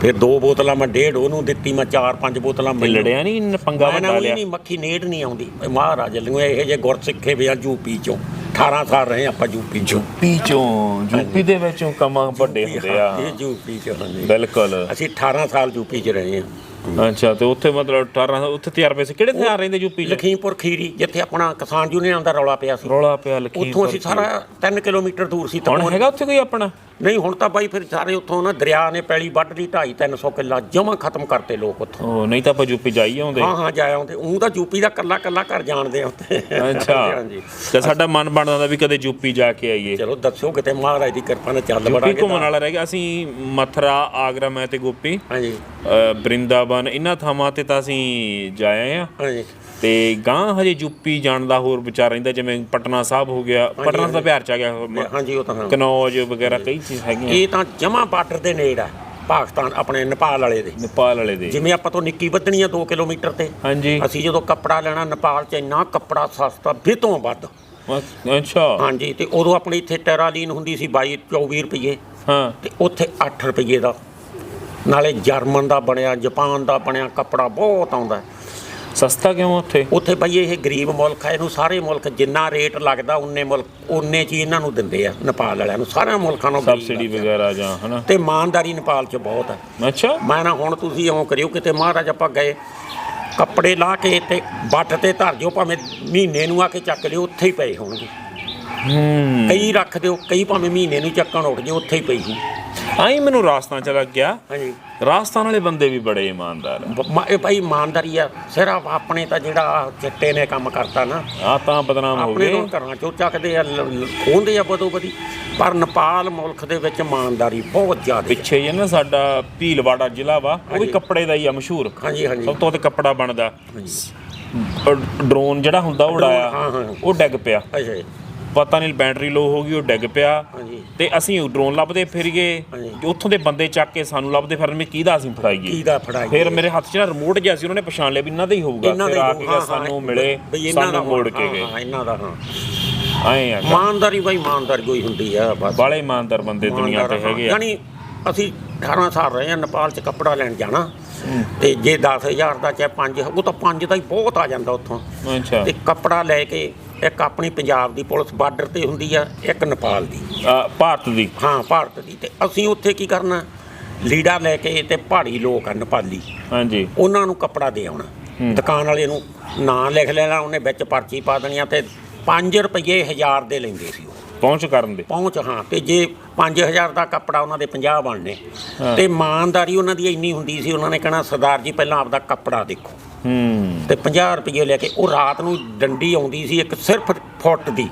ਫਿਰ ਦੋ ਬੋਤਲਾਂ ਮੈਂ ਡੇਢ ਉਹਨੂੰ ਦਿੱਤੀ ਮੈਂ ਚਾਰ ਪੰਜ ਬੋਤਲਾਂ ਮੈਨੂੰ ਲੜਿਆ ਨਹੀਂ ਪੰਗਾ ਮੈਂ ਵੱਡਾ ਲਿਆ? ਨਹੀਂ ਮੱਖੀ ਨੇੜ ਨਹੀਂ ਆਉਂਦੀ। ਮਹਾਰਾਜ ਨੂੰ ਇਹੋ ਜਿਹੇ ਗੁਰ ਸਿੱਖੇ ਵੀ ਆ ਯੂਪੀ ਚੋਂ। 18 ਸਾਲ ਰਹੇ ਆਪਾਂ ਯੂਪੀ ਚੋਂ। ਯੂਪੀ ਚੋਂ ਯੂਪੀ ਦੇ ਵਿੱਚੋਂ ਕੰਮ ਵੱਡੇ ਹੁੰਦੇ ਆ। ਇਹ ਯੂਪੀ ਚ ਬਿਲਕੁਲ। ਅਸੀਂ 18 ਸਾਲ ਯੂਪੀ ਚ ਰਹੇ ਹਾਂ। ਅੱਛਾ ਤੇ ਉੱਥੇ ਮਤਲਬ 18 ਉੱਥੇ ਤਜਰਬੇ ਸੀ। ਕਿਹੜੇ ਥਾਂ ਰਹਿੰਦੇ ਯੂਪੀ ਚ? ਲਖੀਮਪੁਰ ਖੀਰੀ ਜਿੱਥੇ ਆਪਣਾ ਕਿਸਾਨ ਯੂਨੀਅਨ ਦਾ ਰੌਲਾ ਪਿਆ ਸੀ। ਰੌਲਾ ਪਿਆ ਲਖੀਮਪੁਰ ਉੱਥੋਂ ਅਸੀਂ ਸਾਰਾ 3 ਕਿਲੋਮੀਟਰ ਦੂਰ ਸੀ ਹੁਣ ਹੈਗਾ ਉੱਥੇ ਕੋਈ ਆਪਣਾ? ਨਹੀਂ ਹੁਣ ਤਾਂ ਬਾਈ ਫਿਰ ਸਾਰੇ ਉੱਥੋਂ ਨਾ ਦਰਿਆ ਨੇ ਪੈਲੀ ਵੱਢ ਲਈ 2.5 300 ਕਿੱਲਾ ਜਮਾ ਖਤਮ ਕਰਤੇ ਲੋਕ ਉੱਥੋਂ। ਉਹ ਨਹੀਂ ਤਾਂ ਆਪਾਂ ਯੂਪੀ ਜਾਈ ਆਉਂਦੇ। ਹਾਂ ਹਾਂ ਜਾਇਆ ਆਉਂਦੇ। ਉਹ ਤਾਂ ਯੂਪੀ ਦਾ ਕੱਲਾ ਕੱਲਾ ਘਰ ਜਾਣਦੇ ਆ ਉੱਥੇ। ਅੱਛਾ। ਹਾਂਜੀ ਤੇ ਸਾਡਾ ਮਨ ਬਣਦਾ ਵੀ ਕਦੇ ਯੂਪੀ ਜਾ ਕੇ ਆਈਏ। ਚਲੋ ਦੱਸੋ ਕਿਤੇ ਮਹਾਰਾਜ ਦੀ ਕਿਰਪਾ ਨਾਲ ਚੱਲ ਯੂਪੀ ਬੜਾਂਗੇ ਘੁੰਮਣ ਵਾਲਾ ਰਹਿ ਗਿਆ। ਅਸੀਂ ਮਥਰਾ ਆਗਰਾ ਮੈਂ ਤੇ ਗੋਪੀ। ਹਾਂਜੀ। ਅ, ਬਰਿੰਦਾਬਨ ਇਹਨਾਂ ਥਾਵਾਂ ਤੇ ਤਾਂ ਅਸੀਂ ਜਾਏ ਆ ਹਾਂਜੀ। ਤੇ ਗਾਂ ਹਜੇ ਯੂਪੀ ਜਾਣ ਦਾ ਹੋਰ ਵਿਚਾਰ ਰਹਿੰਦਾ ਜਿਵੇਂ ਪਟਨਾ ਸਾਹਿਬ ਹੋ ਗਿਆ। ਪਟਨਾ ਦਾ ਪਿਆਰ ਚ ਆ ਗਿਆ। ਹਾਂਜੀ ਉਹ ਤਾਂ ਹਾਂ। ਕਨੌਜ ਵਗੈਰਾ ਕਈ ਚੀਜ਼ ਹੈਗੀਆਂ। ਇਹ ਤਾਂ ਜਮਾ ਬਾਰਡਰ ਦੇ ਨੇੜ ਆ ਪਾਕਿਸਤਾਨ ਆਪਣੇ ਨੇਪਾਲ ਵਾਲੇ ਦੇ। ਨੇਪਾਲ ਵਾਲੇ ਦੇ। ਜਿਵੇਂ ਆਪਾਂ ਤੋਂ ਨਿੱਕੀ ਵੱਧਣੀ ਆ 2 ਕਿਲੋਮੀਟਰ ਤੇ। ਹਾਂਜੀ। ਅਸੀਂ ਜਦੋਂ ਕੱਪੜਾ ਲੈਣਾ ਨੇਪਾਲ 'ਚ ਇੰਨਾ ਕੱਪੜਾ ਸਸਤਾ ਵਿਤੋਂ ਵੱਧ। ਅੱਛਾ। ਹਾਂਜੀ ਤੇ ਉਦੋਂ ਆਪਣੀ ਇੱਥੇ ਟੈਰਾਲੀਨ ਹੁੰਦੀ ਸੀ 22 24 ਰੁਪਏ ਹਾਂ। ਤੇ ਉੱਥੇ 8 ਰੁਪਏ ਦਾ। ਨਾਲੇ ਜਰਮਨ ਦਾ ਬਣਿਆ ਜਾਪਾਨ ਦਾ ਬਣਿਆ ਕੱਪੜਾ ਬਹੁਤ ਆਉਂਦਾ ਸਸਤਾ ਕਿਉਂ ਉੱਥੇ? ਉੱਥੇ ਬਈ ਇਹ ਗਰੀਬ ਮੁਲਕ ਹੈ ਇਹਨੂੰ ਸਾਰੇ ਮੁਲਕ ਜਿੰਨਾ ਰੇਟ ਲੱਗਦਾ ਉਨੇ ਮੁਲਕ ਉਨੇ ਚ ਹੀ ਇਹਨਾਂ ਨੂੰ ਦਿੰਦੇ ਆ ਨੇਪਾਲ ਵਾਲਿਆਂ ਨੂੰ ਸਾਰਿਆਂ ਮੁਲਕਾਂ ਨੂੰ ਸਬਸਿਡੀ। ਵਗੈਰਾ ਜਾਂ ਹਨਾ? ਤੇ ਇਮਾਨਦਾਰੀ ਨੇਪਾਲ 'ਚ ਬਹੁਤ ਹੈ। ਅੱਛਾ। ਮੈਂ ਨਾ ਹੁਣ ਤੁਸੀਂ ਇਉਂ ਕਰਿਓ ਕਿਤੇ ਮਹਾਰਾਜ ਆਪਾਂ ਗਏ ਕੱਪੜੇ ਲਾ ਕੇ ਤੇ ਬੱਟ ਤੇ ਧਰ ਦਿਓ ਭਾਵੇਂ ਮਹੀਨੇ ਨੂੰ ਆ ਕੇ ਚੱਕ ਲਿਓ ਉੱਥੇ ਹੀ ਪਏ ਹੋਣਗੇ। ਹੂੰ। ਕਈ ਰੱਖ ਦਿਓ ਕਈ ਭਾਵੇਂ ਮਹੀਨੇ ਨੂੰ ਚੱਕਣ ਉੱਠ ਜੇ ਉੱਥੇ ਹੀ ਪਈ ਹੋਊ। ਆਈ ਮੈਨੂੰ ਰਾਜਸਥਾਨ ਚ ਲੱਗ ਗਿਆ। ਹਾਂਜੀ। ਰਾਜਸਥਾਨ ਵਾਲੇ ਬੰਦੇ ਵੀ ਬੜੇ ਇਮਾਨਦਾਰ ਆ। ਬ- ਮ- ਇਹ ਭਾਈ ਇਮਾਨਦਾਰੀ ਆ। ਸਿਰਫ ਆਪਣੇ ਤਾਂ ਜਿਹੜਾ ਚਿੱਟੇ ਨੇ ਕੰਮ ਕਰਤਾ ਨਾ। ਆ ਤਾਂ ਬਦਨਾਮ ਹੋ ਆਪਣੇ ਗਏ। ਤੋਂ ਘਰਾਂ ਚੋਂ ਚੱਕਦੇ ਆ ਲ- ਲ- ਖੋਹਦੇ ਆ ਬਦੋ ਬਦੀ। ਪਰ ਨੇਪਾਲ ਮੁਲਕ ਦੇ ਵਿੱਚ ਇਮਾਨਦਾਰੀ ਬਹੁਤ ਜ਼ਿਆਦਾ ਹੈ ਪਿੱਛੇ ਆ ਨਾ ਸਾਡਾ ਭੀਲਵਾੜਾ ਜ਼ਿਲ੍ਹਾ ਵਾ ਉਹ ਵੀ। ਕੱਪੜੇ ਦਾ ਹੀ ਆ ਮਸ਼ਹੂਰ। ਹਾਂਜੀ ਹਾਂਜੀ। ਸਭ ਤੋਂ ਵੱਧ ਕੱਪੜਾ ਬਣਦਾ। ਡਰੋਨ ਜਿਹੜਾ ਹੁੰਦਾ ਉਹ ਉਡਾਇਆ ਹਾਂ, ਹਾਂ। ਉਹ ਡਿੱਗ ਪਿਆ। ਅੱਛਾ ਜੀ। ਪਤਾ ਨਹੀਂ ਬੈਟਰੀ ਲੋ ਹੋ ਗਈ ਉਹ ਡਿੱਗ ਪਿਆ। ਤੇ ਅਸੀਂ ਡਰੋਨ ਲੱਭਦੇ ਫਿਰ ਗਏ ਹਾਂਜੀ। ਉੱਥੋਂ ਦੇ ਬੰਦੇ ਚੱਕ ਕੇ ਸਾਨੂੰ ਲੱਭਦੇ ਫਿਰ ਮੈਂ ਕਿਹਦਾ ਅਸੀਂ ਫੜਾਈਏ। ਕੀ ਦਾ ਫੜਾਈ ਫਿਰ ਮੇਰੇ ਹੱਥ 'ਚ ਨਾ ਰਿਮੋਟ ਜਿਹਾ ਸੀ ਉਹਨਾਂ ਨੇ ਪਛਾਣ ਲਿਆ ਵੀ ਇਹਨਾਂ ਦਾ ਹੀ ਹੋਊਗਾ। ਫਿਰ ਆ ਕੇ ਸਾਨੂੰ ਮਿਲੇ ਸਾਨੂੰ ਮੋੜ ਕੇ ਗਏ। ਹਾਂ ਇਹਨਾਂ ਦਾ ਹਾਂ। ਆਏ ਆ ਇਮਾਨਦਾਰੀ ਬਾਈ ਇਮਾਨਦਾਰੀ ਕੋਈ ਹੁੰਦੀ ਆ ਬਸ। ਬਾਲੇ ਇਮਾਨਦਾਰ ਬੰਦੇ ਦੁਨੀਆ ਤੇ ਹੈਗੇ ਆ। ਯਾਨੀ ਅਸੀਂ 18 ਸਾਲ ਰਹੇ ਆ ਨੇਪਾਲ 'ਚ ਕੱਪੜਾ ਲੈਣ ਜਾਣਾ। ਤੇ ਜੇ 10000 ਦਾ ਚਾਹੇ 5 ਉਹ ਤਾਂ 5 ਦਾ ਹੀ ਬਹੁਤ ਆ ਜਾਂਦਾ ਉੱਥੋਂ। ਅੱਛਾ। ਤੇ ਕੱਪੜਾ ਲੈ ਕੇ ਇੱਕ ਆਪਣੀ ਪੰਜਾਬ ਦੀ ਪੁਲਿਸ ਬਾਰਡਰ ਤੇ ਹੁੰਦੀ ਆ ਇੱਕ ਨੇਪਾਲ ਦੀ। ਭਾਰਤ ਦੀ? ਹਾਂ ਭਾਰਤ ਦੀ। ਤੇ ਅਸੀਂ ਉੱਥੇ ਕੀ ਕਰਨਾ? ਲੀੜਾ ਲੈ ਕੇ ਤੇ ਪਹਾੜੀ ਲੋਕ ਆ ਨੇਪਾਲੀ। ਹਾਂਜੀ। ਉਹਨਾਂ ਨੂੰ ਕੱਪੜਾ ਦੇ ਆਉਣਾ। ਦੁਕਾਨ ਵਾਲੇ ਨੂੰ ਨਾਂ ਲਿਖ ਲੈਣਾ ਉਹਨੇ ਵਿੱਚ ਪਰਚੀ ਪਾ ਦੇਣੀ ਆ ਤੇ 5 ਰੁਪਏ ਹਜ਼ਾਰ ਦੇ ਲੈਂਦੇ ਸੀ ਉਹ। ਪਹੁੰਚ ਕਰਨ ਦੇ? ਪਹੁੰਚ ਹਾਂ ਤੇ ਜੇ 5000 ਦਾ ਕੱਪੜਾ ਉਹਨਾਂ ਦੇ 50 ਬਣਨੇ। ਤੇ ਇਮਾਨਦਾਰੀ ਉਹਨਾਂ ਦੀ ਇੰਨੀ ਹੁੰਦੀ ਸੀ ਉਹਨਾਂ ਨੇ ਕਹਿਣਾ ਸਰਦਾਰ ਜੀ ਪਹਿਲਾਂ ਆਪਦਾ ਕੱਪੜਾ ਦੇਖੋ। ਹੂੰ। ਤੇ 50 ਰੁਪਏ ਲੈ ਕੇ ਉਹ ਰਾਤ ਨੂੰ ਡੰਡੀ ਆਉਂਦੀ ਸੀ ਇੱਕ ਸਿਰਫ ਫੁੱਟ ਦੀ।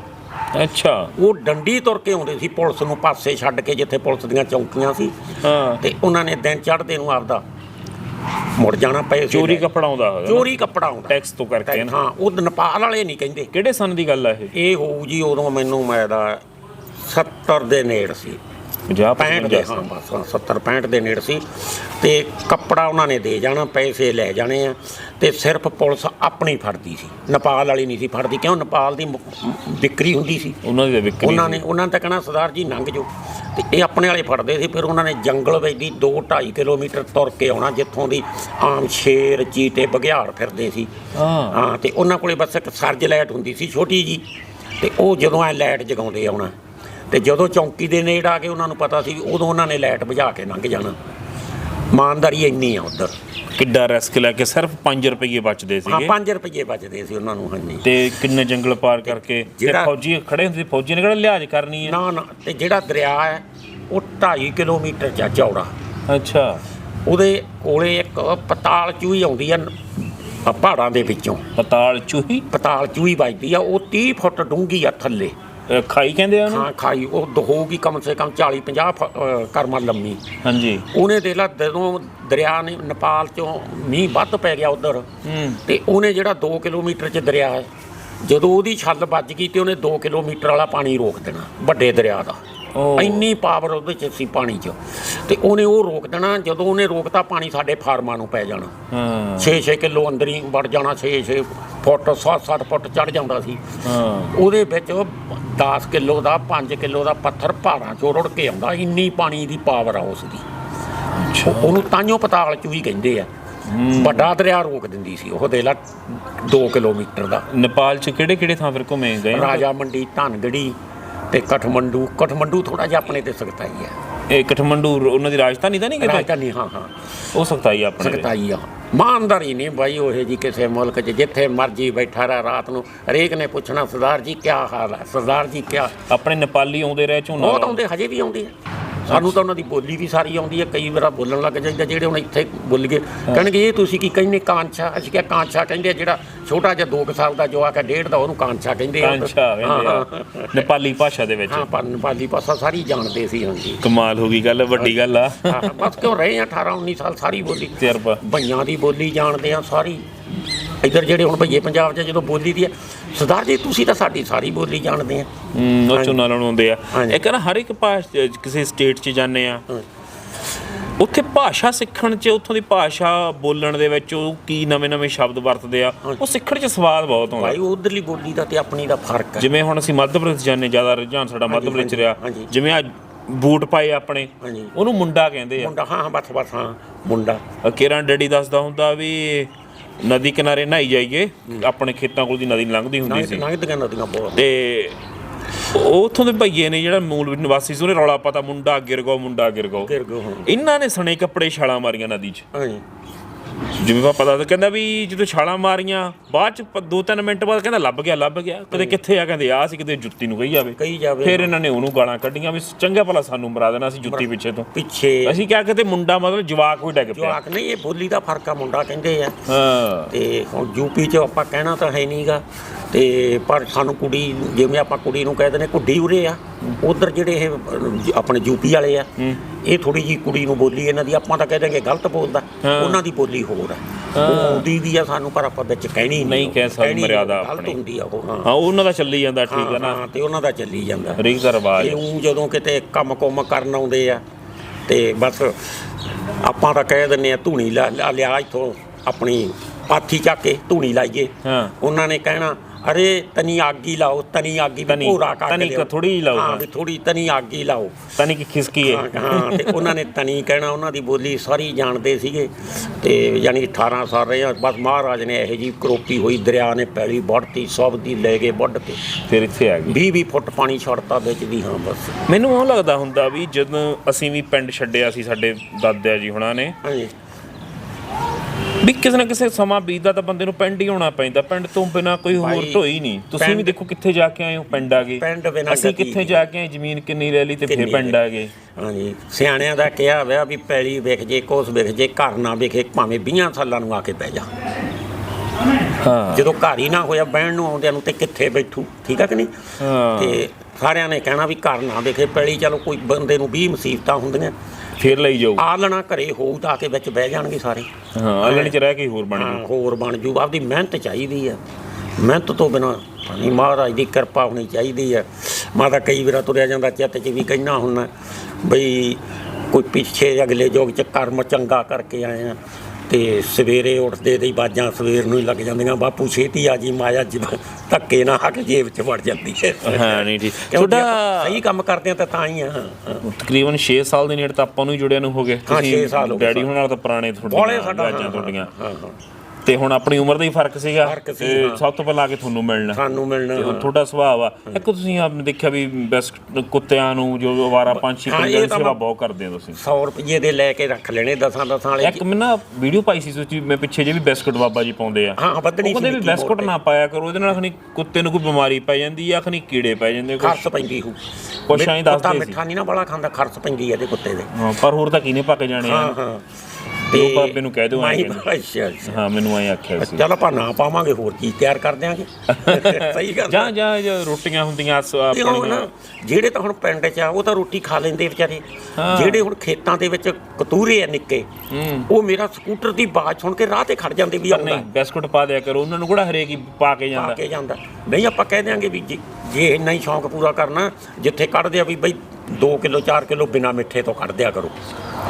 ਅੱਛਾ। ਉਹ ਡੰਡੀ ਤੁਰ ਕੇ ਆਉਂਦੇ ਸੀ ਪੁਲਿਸ ਨੂੰ ਪਾਸੇ ਛੱਡ ਕੇ ਜਿੱਥੇ ਪੁਲਿਸ ਦੀਆਂ ਚੌਕੀਆਂ ਸੀ। ਹਾਂ। ਤੇ ਉਹਨਾਂ ਨੇ ਦਿਨ ਚੜ੍ਹਦੇ ਨੂੰ ਆਪਦਾ ਮੁੜ ਜਾਣਾ ਪਏ ਚੋਰੀ ਕੱਪੜਾ ਆਉਂਦਾ ਹੋਇਆ ਚੋਰੀ ਕੱਪੜਾ ਆਉਂਦਾ। ਟੈਕਸ ਤੋਂ ਕਰਕੇ ਹਾਂ ਉਹ ਨੇਪਾਲ ਵਾਲੇ ਨਹੀਂ ਕਹਿੰਦੇ। ਕਿਹੜੇ ਸਨ ਦੀ ਗੱਲ ਆ ਇਹ? ਇਹ ਹੋਊ ਜੀ ਉਦੋਂ ਮੈਨੂੰ ਮੈਂ ਦਾ 70 ਦੇ ਨੇੜ ਸੀ। 50 65 ਦੇ ਹਾਂ ਬਸ ਹਾਂ, 70 65 ਦੇ ਨੇੜ ਸੀ। ਤੇ ਕੱਪੜਾ ਉਹਨਾਂ ਨੇ ਦੇ ਜਾਣਾ ਪੈਸੇ ਲੈ ਜਾਣੇ ਆ। ਤੇ ਸਿਰਫ ਪੁਲਿਸ ਆਪਣੀ ਫੜਦੀ ਸੀ। ਨੇਪਾਲ ਵਾਲੀ ਨਹੀਂ ਸੀ ਫੜਦੀ ਕਿਉਂ? ਨੇਪਾਲ ਦੀ ਵਿਕਰੀ ਹੁੰਦੀ ਸੀ। ਉਹਨਾਂ ਦੀ ਵਿਕਰੀ ਉਹਨਾਂ ਨੇ ਉਹਨਾਂ ਨੇ ਤਾਂ ਕਹਿਣਾ ਸਰਦਾਰ ਜੀ ਲੰਘ ਜਾਓ। ਤੇ ਇਹ ਆਪਣੇ ਵਾਲੇ ਫੜਦੇ ਸੀ। ਫਿਰ ਉਹਨਾਂ ਨੇ ਜੰਗਲ ਵਿੱਚ ਦੀ 2 2.5 ਕਿਲੋਮੀਟਰ ਤੁਰ ਕੇ ਆਉਣਾ ਜਿੱਥੋਂ ਦੀ ਆਮ ਸ਼ੇਰ ਚੀਤੇ ਬਘਿਆੜ ਫਿਰਦੇ ਸੀ। ਹਾਂ। ਹਾਂ ਤੇ ਉਹਨਾਂ ਕੋਲੇ ਬਸ ਇੱਕ ਸਰਜ ਲਾਈਟ ਹੁੰਦੀ ਸੀ ਛੋਟੀ ਜੀ ਤੇ ਉਹ ਜਦੋਂ ਐ ਲਾਈਟ ਜਗਾਉਂਦੇ ਆਉਣਾ ਤੇ ਜਦੋਂ ਚੌਂਕੀ ਦੇ ਨੇੜ ਆ ਕੇ ਉਹਨਾਂ ਨੂੰ ਪਤਾ ਸੀ ਉਦੋਂ ਉਹਨਾਂ ਨੇ ਲਾਈਟ ਬੁਝਾ ਕੇ ਲੰਘ ਜਾਣਾ। ਇਮਾਨਦਾਰੀ ਇੰਨੀ ਆ ਉਧਰ। ਕਿੱਡਾ ਰਿਸਕ ਲੈ ਕੇ ਸਿਰਫ 5 ਰੁਪਏ ਬਚਦੇ ਹਾਂ ਸੀਗੇ। 5 ਰੁਪਏ ਬਚਦੇ ਸੀ ਉਹਨਾਂ ਨੂੰ ਹਾਂਜੀ। ਤੇ ਕਿੰਨੇ ਜੰਗਲ ਪਾਰ ਕਰਕੇ ਤੇ ਜਿਹੜਾ- ਫੌਜੀ ਖੜੇ ਹੁੰਦੇ ਸੀ ਫੌਜੀ ਨੇ ਕਿਹੜਾ ਲਿਹਾਜ਼ ਕਰਨੀ ਹੈ? ਨਾ ਨਾ ਤੇ ਜਿਹੜਾ ਦਰਿਆ ਹੈ ਉਹ 2.5 ਕਿਲੋਮੀਟਰ ਚ ਚੌੜਾ। ਅੱਛਾ। ਉਹਦੇ ਕੋਲੇ ਇੱਕ ਪਤਾਲ ਚੂਹੀ ਆਉਂਦੀ ਆ ਪਹਾੜਾਂ ਦੇ ਵਿੱਚੋਂ। ਪਤਾਲ ਚੂਹੀ? ਪਤਾਲ ਚੂਹੀ ਵੱਜਦੀ ਆ ਉਹ 30 ਫੁੱਟ ਡੂੰਘੀ ਆ ਥੱਲੇ। ਅ, ਖਾਈ ਕਹਿੰਦੇ ਆ ਉਹਨੂੰ? ਹਾਂ ਖਾਈ। ਉਹ ਦ- ਹੋਊਗੀ ਕਮ ਸੇ ਕਮ 40 50 ਕਰਮਾ ਲੰਮੀ। ਹਾਂਜੀ। ਉਹਨੇ ਦੇਖ ਲਾ ਜਦੋਂ ਦਰਿਆ ਨੇ ਨੇਪਾਲ ਚੋਂ ਮੀਂਹ ਵੱਧ ਪੈ ਗਿਆ ਉਧਰ ਹੂੰ। ਤੇ ਉਹਨੇ ਜਿਹੜਾ 2 ਕਿਲੋਮੀਟਰ ਚ ਦਰਿਆ ਹੈ ਜਦੋਂ ਉਹਦੀ ਛੱਲ ਵੱਜ ਗਈ ਤੇ ਉਹਨੇ 2 ਕਿਲੋਮੀਟਰ ਵਾਲਾ ਪਾਣੀ ਰੋਕ ਦੇਣਾ ਵੱਡੇ ਦਰਿਆ ਦਾ। ਇੰਨੀ ਪਾਵਰ ਉਹਦੇ ਚ ਸੀ ਪਾਣੀ 'ਚ। ਤੇ ਉਹਨੇ ਉਹ ਰੋਕ ਦੇਣਾ ਜਦੋਂ ਉਹਨੇ ਰੋਕਤਾ ਪਾਣੀ ਸਾਡੇ ਫਾਰਮਾਂ ਨੂੰ ਪੈ ਜਾਣਾ। ਹਾਂ। 6-6 ਕਿਲੋ ਅੰਦਰ ਹੀ ਵੜ ਜਾਣਾ 6-6 ਫੁੱਟ 7-7 ਫੁੱਟ ਚੜ ਜਾਂਦਾ ਸੀ। ਹਾਂ। ਉਹਦੇ ਵਿੱਚ 10 ਕਿਲੋ ਦਾ 5 ਕਿਲੋ ਦਾ ਪੱਥਰ ਪਹਾੜਾਂ ਚੋਂ ਰੁੜ ਕੇ ਆਉਂਦਾ। ਇੰਨੀ ਪਾਣੀ ਦੀ ਪਾਵਰ ਆ ਉਸ ਦੀ। ਉਹਨੂੰ ਤਾਂਿਓ ਪਤਾਲ ਚ ਵੀ ਕਹਿੰਦੇ ਆ। ਵੱਡਾ ਦਰਿਆ ਰੋਕ ਦਿੰਦੀ ਸੀ ਉਹ ਦੇ ਲਾ 2 ਕਿਲੋਮੀਟਰ ਦਾ। ਨੇਪਾਲ ਚ ਕਿਹੜੇ ਕਿਹੜੇ ਥਾਂ ਫਿਰ ਘੁੰਮੇ ਗਏ? ਰਾਜਾ ਮੰਡੀ ਧਨਗੜੀ ਤੇ ਕਠਮੰਡੂ ਕਠਮੰਡੂ ਥੋੜਾ ਜਿਹਾ ਆਪਣੇ ਤੇ ਸਖਤਾਈ ਹੈ। ਇਹ ਕਠਮੰਡੂ ਉਹਨਾਂ ਦੀ ਰਾਜਧਾਨੀ ਤਾਂ ਨਹੀਂ ਕਿਤੇ? ਰਾਜਧਾਨੀ ਹਾਂ ਹਾਂ। ਉਹ ਸਖਤਾਈ ਆਪਣੇ ਤੇ। ਸਖਤਾਈ ਆ। ਇਮਾਨਦਾਰੀ ਨਹੀਂ ਬਾਈ ਉਹ ਜੀ ਕਿਸੇ ਮੁਲਕ 'ਚ ਜਿੱਥੇ ਮਰਜ਼ੀ ਬੈਠਾ ਰਹਿ ਰਾਤ ਨੂੰ ਹਰੇਕ ਨੇ ਪੁੱਛਣਾ ਸਰਦਾਰ ਜੀ ਕੀ ਹਾਲ ਹੈ? ਸਰਦਾਰ ਜੀ ਕੀ ਆਪਣੇ ਨੇਪਾਲੀ ਆਉਂਦੇ ਰਹੇ ਝੋਨਾ ਬਹੁਤ ਲਾਉਣ। ਆਉਂਦੇ ਹਜੇ ਵੀ ਆਉਂਦੇ ਆ। ਸਾਨੂੰ ਤਾਂ ਉਹਨਾਂ ਦੀ ਬੋਲੀ ਵੀ ਸਾਰੀ ਆਉਂਦੀ ਹੈ ਕਈ ਵਾਰ ਬੋਲਣ ਲੱਗ ਜਾਈਦਾ ਜਿਹੜੇ ਹੁਣ ਇੱਥੇ ਬੁੱਲ ਗਏ। ਕਹਿਣਗੇ ਇਹ ਤੁਸੀਂ ਕੀ ਕਹਿੰਦੇ? ਕਾਂਛਾ ਅਸੀਂ ਕਿਹਾ ਕਾਂਛਾ ਕਹਿੰਦੇ ਆ ਜਿਹੜਾ ਛੋਟਾ ਜਿਹਾ 2 ਸਾਲ ਦਾ ਜਵਾਕ ਹੈ ਡੇਢ ਦਾ ਉਹਨੂੰ ਕਾਂਛਾ ਕਹਿੰਦੇ ਆ। ਕਾਂਛਾ ਕਹਿੰਦੇ ਆ। ਨੇਪਾਲੀ ਭਾਸ਼ਾ ਦੇ ਵਿੱਚ। ਹਾਂ ਪਰ ਨੇਪਾਲੀ ਭਾਸ਼ਾ ਸਾਰੀ ਜਾਣਦੇ ਸੀ ਹਾਂਜੀ। ਕਮਾਲ ਹੋ ਗਈ ਗੱਲ ਵੱਡੀ ਗੱਲ ਆ। ਬਸ ਕਿਉਂ ਰਹੇ ਆ 18 19 ਸਾਲ ਸਾਰੀ ਬੋਲੀ। ਭਈਆਂ ਦੀ ਬੋਲੀ ਜਾਣਦੇ ਆ ਸਾਰੀ। ਇੱਧਰ ਜਿਹੜੇ ਹੁਣ ਭਈਏ ਪੰਜਾਬ 'ਚ ਜਦੋਂ ਬੋਲੀ ਦੀ ਹੈ ਸਰਦਾਰ ਜੀ ਤੁਸੀਂ ਤਾਂ ਸਾਡੀ ਸਾਰੀ ਬੋਲੀ ਜਾਣਦੇ ਆ। ਹੂੰ ਉਹ ਝੋਨਾ ਲਾਉਣ ਆਉਂਦੇ ਆ। ਇਹ ਕਹਿੰਦਾ ਹਰ ਇੱਕ ਭਾਸ਼ਾ ਕਿਸੇ ਸਟੇਟ 'ਚ ਜਾਂਦੇ ਆ। ਉੱਥੇ ਭਾਸ਼ਾ ਸਿੱਖਣ 'ਚ ਉੱਥੋਂ ਦੀ ਭਾਸ਼ਾ ਬੋਲਣ ਦੇ ਵਿੱਚ ਉਹ ਕੀ ਨਵੇਂ-ਨਵੇਂ ਸ਼ਬਦ ਵਰਤਦੇ ਆ ਉਹ ਸਿੱਖਣ 'ਚ ਸਵਾਦ ਬਹੁਤ ਆਉਂਦਾ। ਭਾਈ ਉਧਰਲੀ ਬੋਲੀ ਦਾ ਤੇ ਆਪਣੀ ਦਾ ਫ਼ਰਕ ਹੈ ਜਿਵੇਂ ਹੁਣ ਅਸੀਂ ਮੱਧ ਪ੍ਰਦੇਸ਼ ਜਾਂਦੇ ਜ਼ਿਆਦਾ ਰੁਝਾਨ ਸਾਡਾ ਮੱਧ ਪ੍ਰਦੇਸ਼ ਰਿਹਾ। ਜਿਵੇਂ ਆ ਬੂਟ ਪਾਏ ਆਪਣੇ। ਉਹਨੂੰ ਮੁੰਡਾ ਕਹਿੰਦੇ ਆ। ਮੁੰਡਾ ਹਾਂ ਹਾਂ ਬਸ ਬਸ ਹਾਂ ਮੁੰਡਾ। ਕਿਰਨ ਡੈਡੀ ਦੱਸਦਾ ਹੁੰਦਾ ਵੀ ਨਦੀ ਕਿਨਾਰੇ ਨਹਾਈ ਜਾਈਏ ਆਪਣੇ ਖੇਤਾਂ ਕੋਲ ਦੀ ਨਦੀ ਲੰਘਦੀ ਹੁੰਦੀ ਸੀ। ਲੰਘਦੀਆਂ ਨਦੀਆਂ ਬਹੁਤ ਤੇ ਉਹ ਉੱਥੋਂ ਦੇ ਭਈਏ ਨੇ ਜਿਹੜਾ ਮੂਲ ਨਿਵਾਸੀ ਸੀ ਉਹਨੇ ਰੌਲਾ ਪਤਾ ਮੁੰਡਾ ਗਿਰਗੋ ਮੁੰਡਾ ਗਿਰਗੋ ਗਿਰ ਗਏ ਹੁਣ ਇਹਨਾਂ ਨੇ ਸਣੇ ਕੱਪੜੇ ਛਾਲਾਂ ਮਾਰੀਆਂ ਨਦੀ 'ਚ। ਹਾਂਜੀ। ਜਿਵੇਂ ਪਾਪਾ ਦਾ ਕਹਿੰਦਾ ਵੀ ਜਦੋਂ ਛਾਲਾਂ ਮਾਰੀਆਂ ਬਾਅਦ ਚ ਪ- ਦੋ ਤਿੰਨ ਮਿੰਟ ਬਾਅਦ ਕਹਿੰਦਾ ਲੱਭ ਗਿਆ ਲੱਭ ਗਿਆ। ਕਦੇ ਕਿੱਥੇ ਆ ਕਹਿੰਦੇ ਆ ਸੀ ਕਿਤੇ ਜੁੱਤੀ ਨੂੰ ਕਹੀ ਜਾਵੇ। ਕਹੀ ਜਾਵੇ ਫਿਰ ਇਹਨਾਂ ਨੇ ਉਹਨੂੰ ਗਾਲਾਂ ਕੱਢੀਆਂ ਵੀ ਚੰਗਾ ਭਲਾ ਸਾਨੂੰ ਮਰਾ ਦੇਣਾ ਸੀ ਜੁੱਤੀ ਪਿੱਛੇ ਤੋਂ। ਪਿੱਛੇ। ਅਸੀਂ ਕਿਹਾ ਕਿਤੇ ਮੁੰਡਾ ਮਤਲਬ ਜਵਾਕ ਕੋਈ ਡਿੱਗ ਪਿਆ। ਜਵਾਕ ਨਹੀਂ ਇਹ ਬੋਲੀ ਦਾ ਫ਼ਰਕ ਆ ਮੁੰਡਾ ਕਹਿੰਦੇ ਆ। ਹਾਂ। ਤੇ ਹੁਣ ਯੂਪੀ 'ਚ ਆਪਾਂ ਕਹਿਣਾ ਤਾਂ ਹੈ ਨਹੀਂਗਾ ਤੇ ਪਰ ਸਾਨੂੰ ਕੁੜੀ ਜਿਵੇਂ ਆਪਾਂ ਕੁੜੀ ਨੂੰ ਕਹਿੰਦੇ ਨੇ ਕੁੱਡੀ ਉਰੇ ਆ। ਉਧਰ ਜਿਹੜੇ ਇਹ ਆਪਣੇ ਯੂਪੀ ਵਾਲੇ ਆ ਇਹ ਥੋੜੀ ਜੀ ਕੁੜੀ ਨੂੰ ਬੋਲੀ ਇਹਨਾਂ ਦੀ ਆਪਾਂ ਤਾਂ ਕਹਿ ਦਾਂਗੇ ਗਲਤ ਬੋਲਦਾ। ਹਾਂ। ਉਹਨਾਂ ਦੀ ਬੋਲੀ ਹੋਰ ਆ। ਉਹ ਆਉਂਦੀ ਵੀ ਆ ਸਾਨੂੰ ਪਰ ਆਪਾਂ ਵਿੱਚ ਕਹਿਣੀ ਨਹੀਂ ਕਹਿ ਸਕਦੇ, ਕਹਿਣੀ ਮਰਿਆਦਾ ਗਲਤ ਆਪਣੀ। ਹੁੰਦੀ ਆ ਉਹ ਹਾਂ। ਹਾਂ ਉਹਨਾਂ ਦਾ ਚੱਲੀ ਜਾਂਦਾ ਠੀਕ ਹੈ ਨਾ। ਹਾਂ ਤੇ ਉਹਨਾਂ ਦਾ ਚੱਲੀ ਜਾਂਦਾ। ਹਰੇਕ ਦਾ ਰਿਵਾਜ ਤੇ ਉਹ ਜਦੋਂ ਕਿਤੇ ਕੰਮ ਕੁੰਮ ਕਰਨ ਆਉਂਦੇ ਆ ਤੇ ਬਸ ਆਪਾਂ ਤਾਂ ਕਹਿ ਦਿੰਨੇ ਆ ਧੂਣੀ ਲਾ ਲਾ- ਲਿਆ ਇੱਥੋਂ ਆਪਣੀ ਪਾਥੀ ਚੱਕ ਕੇ ਧੂਣੀ ਲਾਈਏ। ਹਾਂ। ਉਹਨਾਂ ਨੇ ਕਹਿਣਾ ਅਰੇ ਤਨੀ ਆਗੀ ਲਾਓ ਤਨੀ ਆਗੀ ਵੀ ਤਨੀ- ਭੋਰਾ ਕੱਢ ਤਨੀ ਲਿਓ। ਜਿਹੀ ਲਾਓ, ਹਾਂ। ਵੀ ਥੋੜੀ ਤਨੀ ਆਗੀ ਲਾਓ। ਤਾਂ ਨਹੀਂ ਕਿ ਖਿਸਕੀ ਹਾਂ ਹੈ ਤੇ ਉਹਨਾਂ ਨੇ ਤਨੀ ਕਹਿਣਾ ਉਹਨਾਂ ਦੀ ਬੋਲੀ ਸਾਰੀ ਜਾਣਦੇ ਸੀਗੇ। ਤੇ ਯਾਨੀ 18 ਸਾਲ ਰਹੇ ਬਸ ਮਹਾਰਾਜ ਨੇ ਇਹੋ ਜੀ ਕਰੋਪੀ ਹੋਈ ਦਰਿਆ ਨੇ ਪੈਲੀ ਵੱਢਤੀ ਸਭ ਦੀ ਲੈ ਗਏ ਵੱਢ ਕੇ। ਫਿਰ ਇੱਥੇ ਆ ਗਈ 20 20 ਫੁੱਟ ਪਾਣੀ ਛੱਡਤਾ ਵਿੱਚ ਦੀ ਹਾਂ ਬਸ। ਮੈਨੂੰ ਉਹ ਲੱਗਦਾ ਹੁੰਦਾ ਵੀ ਜਦੋਂ ਅਸੀਂ ਵੀ ਪਿੰਡ ਛੱਡਿਆ ਸੀ ਸਾਡੇ ਦਾਦਾ ਜੀ ਹੁਣਾਂ ਨੇ ਹਾਂਜੀ। ਵੀ ਕਿਸੇ ਨਾ ਕਿਸੇ ਸਮਾਂ ਬੀਤਦਾ ਤਾਂ ਬੰਦੇ ਨੂੰ ਪਿੰਡ ਹੀ ਆਉਣਾ ਪੈਂਦਾ ਪਿੰਡ ਤੋਂ ਬਿਨਾ ਕੋਈ ਹੋਰ ਭਾਈ, ਢੋਈ ਨਹੀਂ। ਤੁਸੀਂ ਵੀ ਪਿੰਡ- ਦੇਖੋ ਕਿੱਥੇ ਜਾ ਕੇ ਆਏ ਹੋ ਪਿੰਡ ਆ ਗਏ। ਪਿੰਡ ਬਿਨਾਂ ਅਸੀਂ ਗਤੀ ਕਿੱਥੇ ਨਹੀਂ। ਜਾ ਕੇ ਆਏ ਜ਼ਮੀਨ ਕਿੰਨੀ ਲੈ ਲਈ ਤੇ ਫਿਰ ਕਿੰਨੀ ਪਿੰਡ ਆ ਗਏ। ਹਾਂਜੀ ਸਿਆਣਿਆਂ ਦਾ ਕਿਹਾ ਹੋਇਆ ਵੀ ਪੈਲੀ ਵਿਖ ਜੇ ਕੋਸ ਵਿਖ ਜੇ ਘਰ ਨਾ ਵਿਖੇ ਭਾਵੇਂ 20 ਸਾਲਾਂ ਨੂੰ ਆ ਕੇ ਪੈ ਜਾ। ਹਾਂ। ਜਦੋਂ ਘਰ ਹੀ ਨਾ ਹੋਇਆ ਬਹਿਣ ਨੂੰ ਆਉਂਦਿਆਂ ਨੂੰ ਤੇ ਕਿੱਥੇ ਬੈਠੂ ਠੀਕ ਆ ਕਿ ਨਹੀਂ? ਹਾਂ। ਤੇ ਸਾਰਿਆਂ ਨੇ ਕਹਿਣਾ ਵੀ ਘਰ ਨਾ ਵਿਖੇ ਪੈਲੀ ਚਲੋ ਕੋਈ ਬੰਦੇ ਨੂੰ 20 ਮੁਸੀਬਤਾਂ ਹੁੰਦੀਆਂ। ਫਿਰ ਲਈ ਜਾਓ ਆਲਣਾ ਘਰੇ ਹੋਊ ਤਾਂ ਆ ਕੇ ਵਿੱਚ ਬਹਿ ਜਾਣਗੇ ਸਾਰੇ। ਹਾਂ ਅਲਣ ਚ ਰਹਿ ਕੇ ਹੋਰ ਬਣ ਹਾਂ ਹੋਰ ਬਣ ਜੂ ਆਪਦੀ ਮਿਹਨਤ ਚਾਹੀਦੀ ਆ। ਮਿਹਨਤ ਤੋਂ ਬਿਨਾ ਨਹੀਂ ਮਹਾਰਾਜ ਦੀ ਕਿਰਪਾ ਹੋਣੀ ਚਾਹੀਦੀ ਆ। ਮੈਂ ਤਾਂ ਕਈ ਵਾਰ ਤੁਰਿਆ ਜਾਂਦਾ ਚਿੱਤ 'ਚ ਵੀ ਕਹਿਣਾ ਹੁੰਦਾ ਬਈ ਕੋਈ ਪਿੱਛੇ ਅਗਲੇ ਯੁੱਗ 'ਚ ਕਰਮ ਚੰਗਾ ਕਰਕੇ ਆਏ ਆ। ਤੇ ਸਵੇਰੇ ਉੱਠਦੇ ਦੀ ਬਾਜਾਂ ਸਵੇਰ ਨੂੰ ਹੀ ਲੱਗ ਜਾਂਦੀਆਂ। ਬਾਪੂ ਛੇਤੀ ਆ ਜੀ ਮਾਇਆ ਜੀ ਧੱਕੇ ਨਾ ਹੱਕ ਜੇਬ 'ਚ ਵੜ ਜਾਂਦੀ ਹੈ। ਹਾਂ ਨਹੀਂ ਠੀਕ ਤੁਹਾਡਾ ਸਹੀ ਕੰਮ ਕਰਦੇ ਆ ਤਾਂ ਤਾਂ ਹੀ ਆ ਹਾਂ, ਹਾਂ। ਤਕਰੀਬਨ 6 ਸਾਲ ਦੇ ਨੇੜੇ ਤਾਂ ਆਪਾਂ ਨੂੰ ਹੀ ਜੁੜਿਆ ਨੂੰ ਹੋ ਗਏ ਹਾਂ, ਹੋ ਗਏ ਡੈਡੀ ਹੁਣਾਂ ਨਾਲ ਤਾਂ ਪੁਰਾਣੇ ਬੋਲੇ ਸਾਡਾ ਰਾਜਾਂ ਹਾਂ, ਤੁਹਾਡੀਆਂ। ਹਾਂ ਹਾਂ। ਤੇ ਹੁਣ ਆਪਣੀ ਉਮਰ ਦਾ ਹੀ ਫ਼ਰਕ ਸੀਗਾ ਤੇ। ਸਭ ਤੋਂ ਪਹਿਲਾਂ ਆ ਕੇ ਤੁਹਾਨੂੰ ਮਿਲਣਾ। ਸਾਨੂੰ ਮਿਲਣਾ ਤੇ। ਤੁਹਾਡਾ ਸੁਭਾਅ ਆ। ਇੱਕ ਤੁਸੀਂ ਆਪ ਨੇ ਦੇਖਿਆ ਵੀ ਬੈਸਟ ਕੁੱਤਿਆਂ ਨੂੰ ਜੋ ਅਵਾਰਾ ਪੰਛੀ ਪੰਜਾਂ ਦੀ ਸੇਵਾ ਬਹੁਤ ਕਰਦੇ ਹੋ ਤੁਸੀਂ। 100 ਰੁਪਏ ਦੇ ਲੈ ਕੇ ਰੱਖ ਲੈਣੇ ਦਸਾਂ ਦਸਾਂ ਵਾਲੇ ਇੱਕ ਮੈਂ ਨਾ ਵੀਡੀਓ ਪਾਈ ਸੀ ਸੋਚੀ ਮੈਂ ਪਿੱਛੇ ਜੇ ਵੀ ਬਿਸਕੁਟ ਬਾਬਾ ਜੀ ਪਾਉਂਦੇ ਆ। ਹਾਂ, ਕਹਿੰਦੇ ਸੀ ਵੀ ਬਿਸਕੁਟ ਨਾ ਪਾਇਆ ਕਰੋ ਉਹਦੇ ਨਾਲ ਖਣੀ ਕੁੱਤੇ ਨੂੰ ਕੋਈ ਬਿਮਾਰੀ ਪੈ ਜਾਂਦੀ ਆ ਖਣੀ ਕੀੜੇ ਪੈ ਜਾਂਦੇ ਕੁਛ ਖਰਸ ਪੈਂਦੀ ਹੂ ਕੁਛ ਐਂ ਦੱਸਦੇ ਸੀ। ਮਿੱਠਾ ਨਹੀਂ ਨਾ ਬੜਾ ਖਾਂਦਾ ਖਰਸ ਪੈਂਦੀ ਇਹਦੇ ਕੁੱਤੇ ਦੇ। ਹਾਂ, ਪਰ ਹੋਰ ਤਾਂ ਕਿਨੇ ਪੱਕ ਜਾਣੇ ਆ? ਹਾਂ ਹਾਂ। ਉਹ ਬਾਬੇ ਨੂੰ ਕਹਿ ਦਿਓ ਐਂ ਮੈਂ ਹੀ- ਕਹਿੰਦੇ। ਅੱਛਾ ਅੱਛਾ। ਹਾਂ ਮੈਨੂੰ ਐਂ ਆਖਿਆ ਸੀ। ਚਲ ਆਪਾਂ ਨਾ ਪਾਵਾਂਗੇ ਹੋਰ ਚੀਜ਼ ਤਿਆਰ ਕਰ ਦਿਆਂਗੇ। ਸਹੀ ਗੱਲ ਜਾਂ ਜਾਂ ਜਾਂ ਰੋਟੀਆਂ ਹੁੰਦੀਆਂ ਤੇ ਆਪਣੀਆਂ ਜਿਹੜੇ ਤਾਂ ਹੁਣ ਪਿੰਡ 'ਚ ਆ ਉਹ ਤਾਂ ਰੋਟੀ ਖਾ ਲੈਂਦੇ ਵਿਚਾਰੇ। ਜਿਹੜੇ ਹੁਣ ਖੇਤਾਂ ਦੇ ਵਿੱਚ ਕਤੂਰੇ ਆ ਨਿੱਕੇ ਉਹ ਮੇਰਾ ਸਕੂਟਰ ਦੀ ਆਵਾਜ਼ ਸੁਣ ਕੇ ਰਾਹ ਤੇ ਖੜ ਜਾਂਦੇ ਵੀ ਆਉਂਦਾ ਨਹੀਂ ਬਿਸਕੁਟ ਪਾ ਦਿਆ ਕਰੋ ਉਹਨਾਂ ਨੂੰ ਕਿਹੜਾ ਹਰੇਕ ਹੀ ਪਾ ਕੇ ਪਾ ਜਾਂਦਾ ਕੇ ਜਾਂਦਾ। ਨਹੀਂ ਆਪਾਂ ਕਹਿ ਦਿਆਂਗੇ ਵੀ ਜੇ- ਜੇ ਇੰਨਾ ਹੀ ਸ਼ੌਂਕ ਪੂਰਾ ਕਰਨਾ ਜਿੱਥੇ ਕੱਢਦੇ ਆ ਵੀ ਬਈ 2 ਕਿਲੋ 4 ਕਿਲੋ ਬਿਨਾ ਮਿੱਠੇ ਤੋਂ ਕੱਢ ਦਿਆ ਕਰੋ।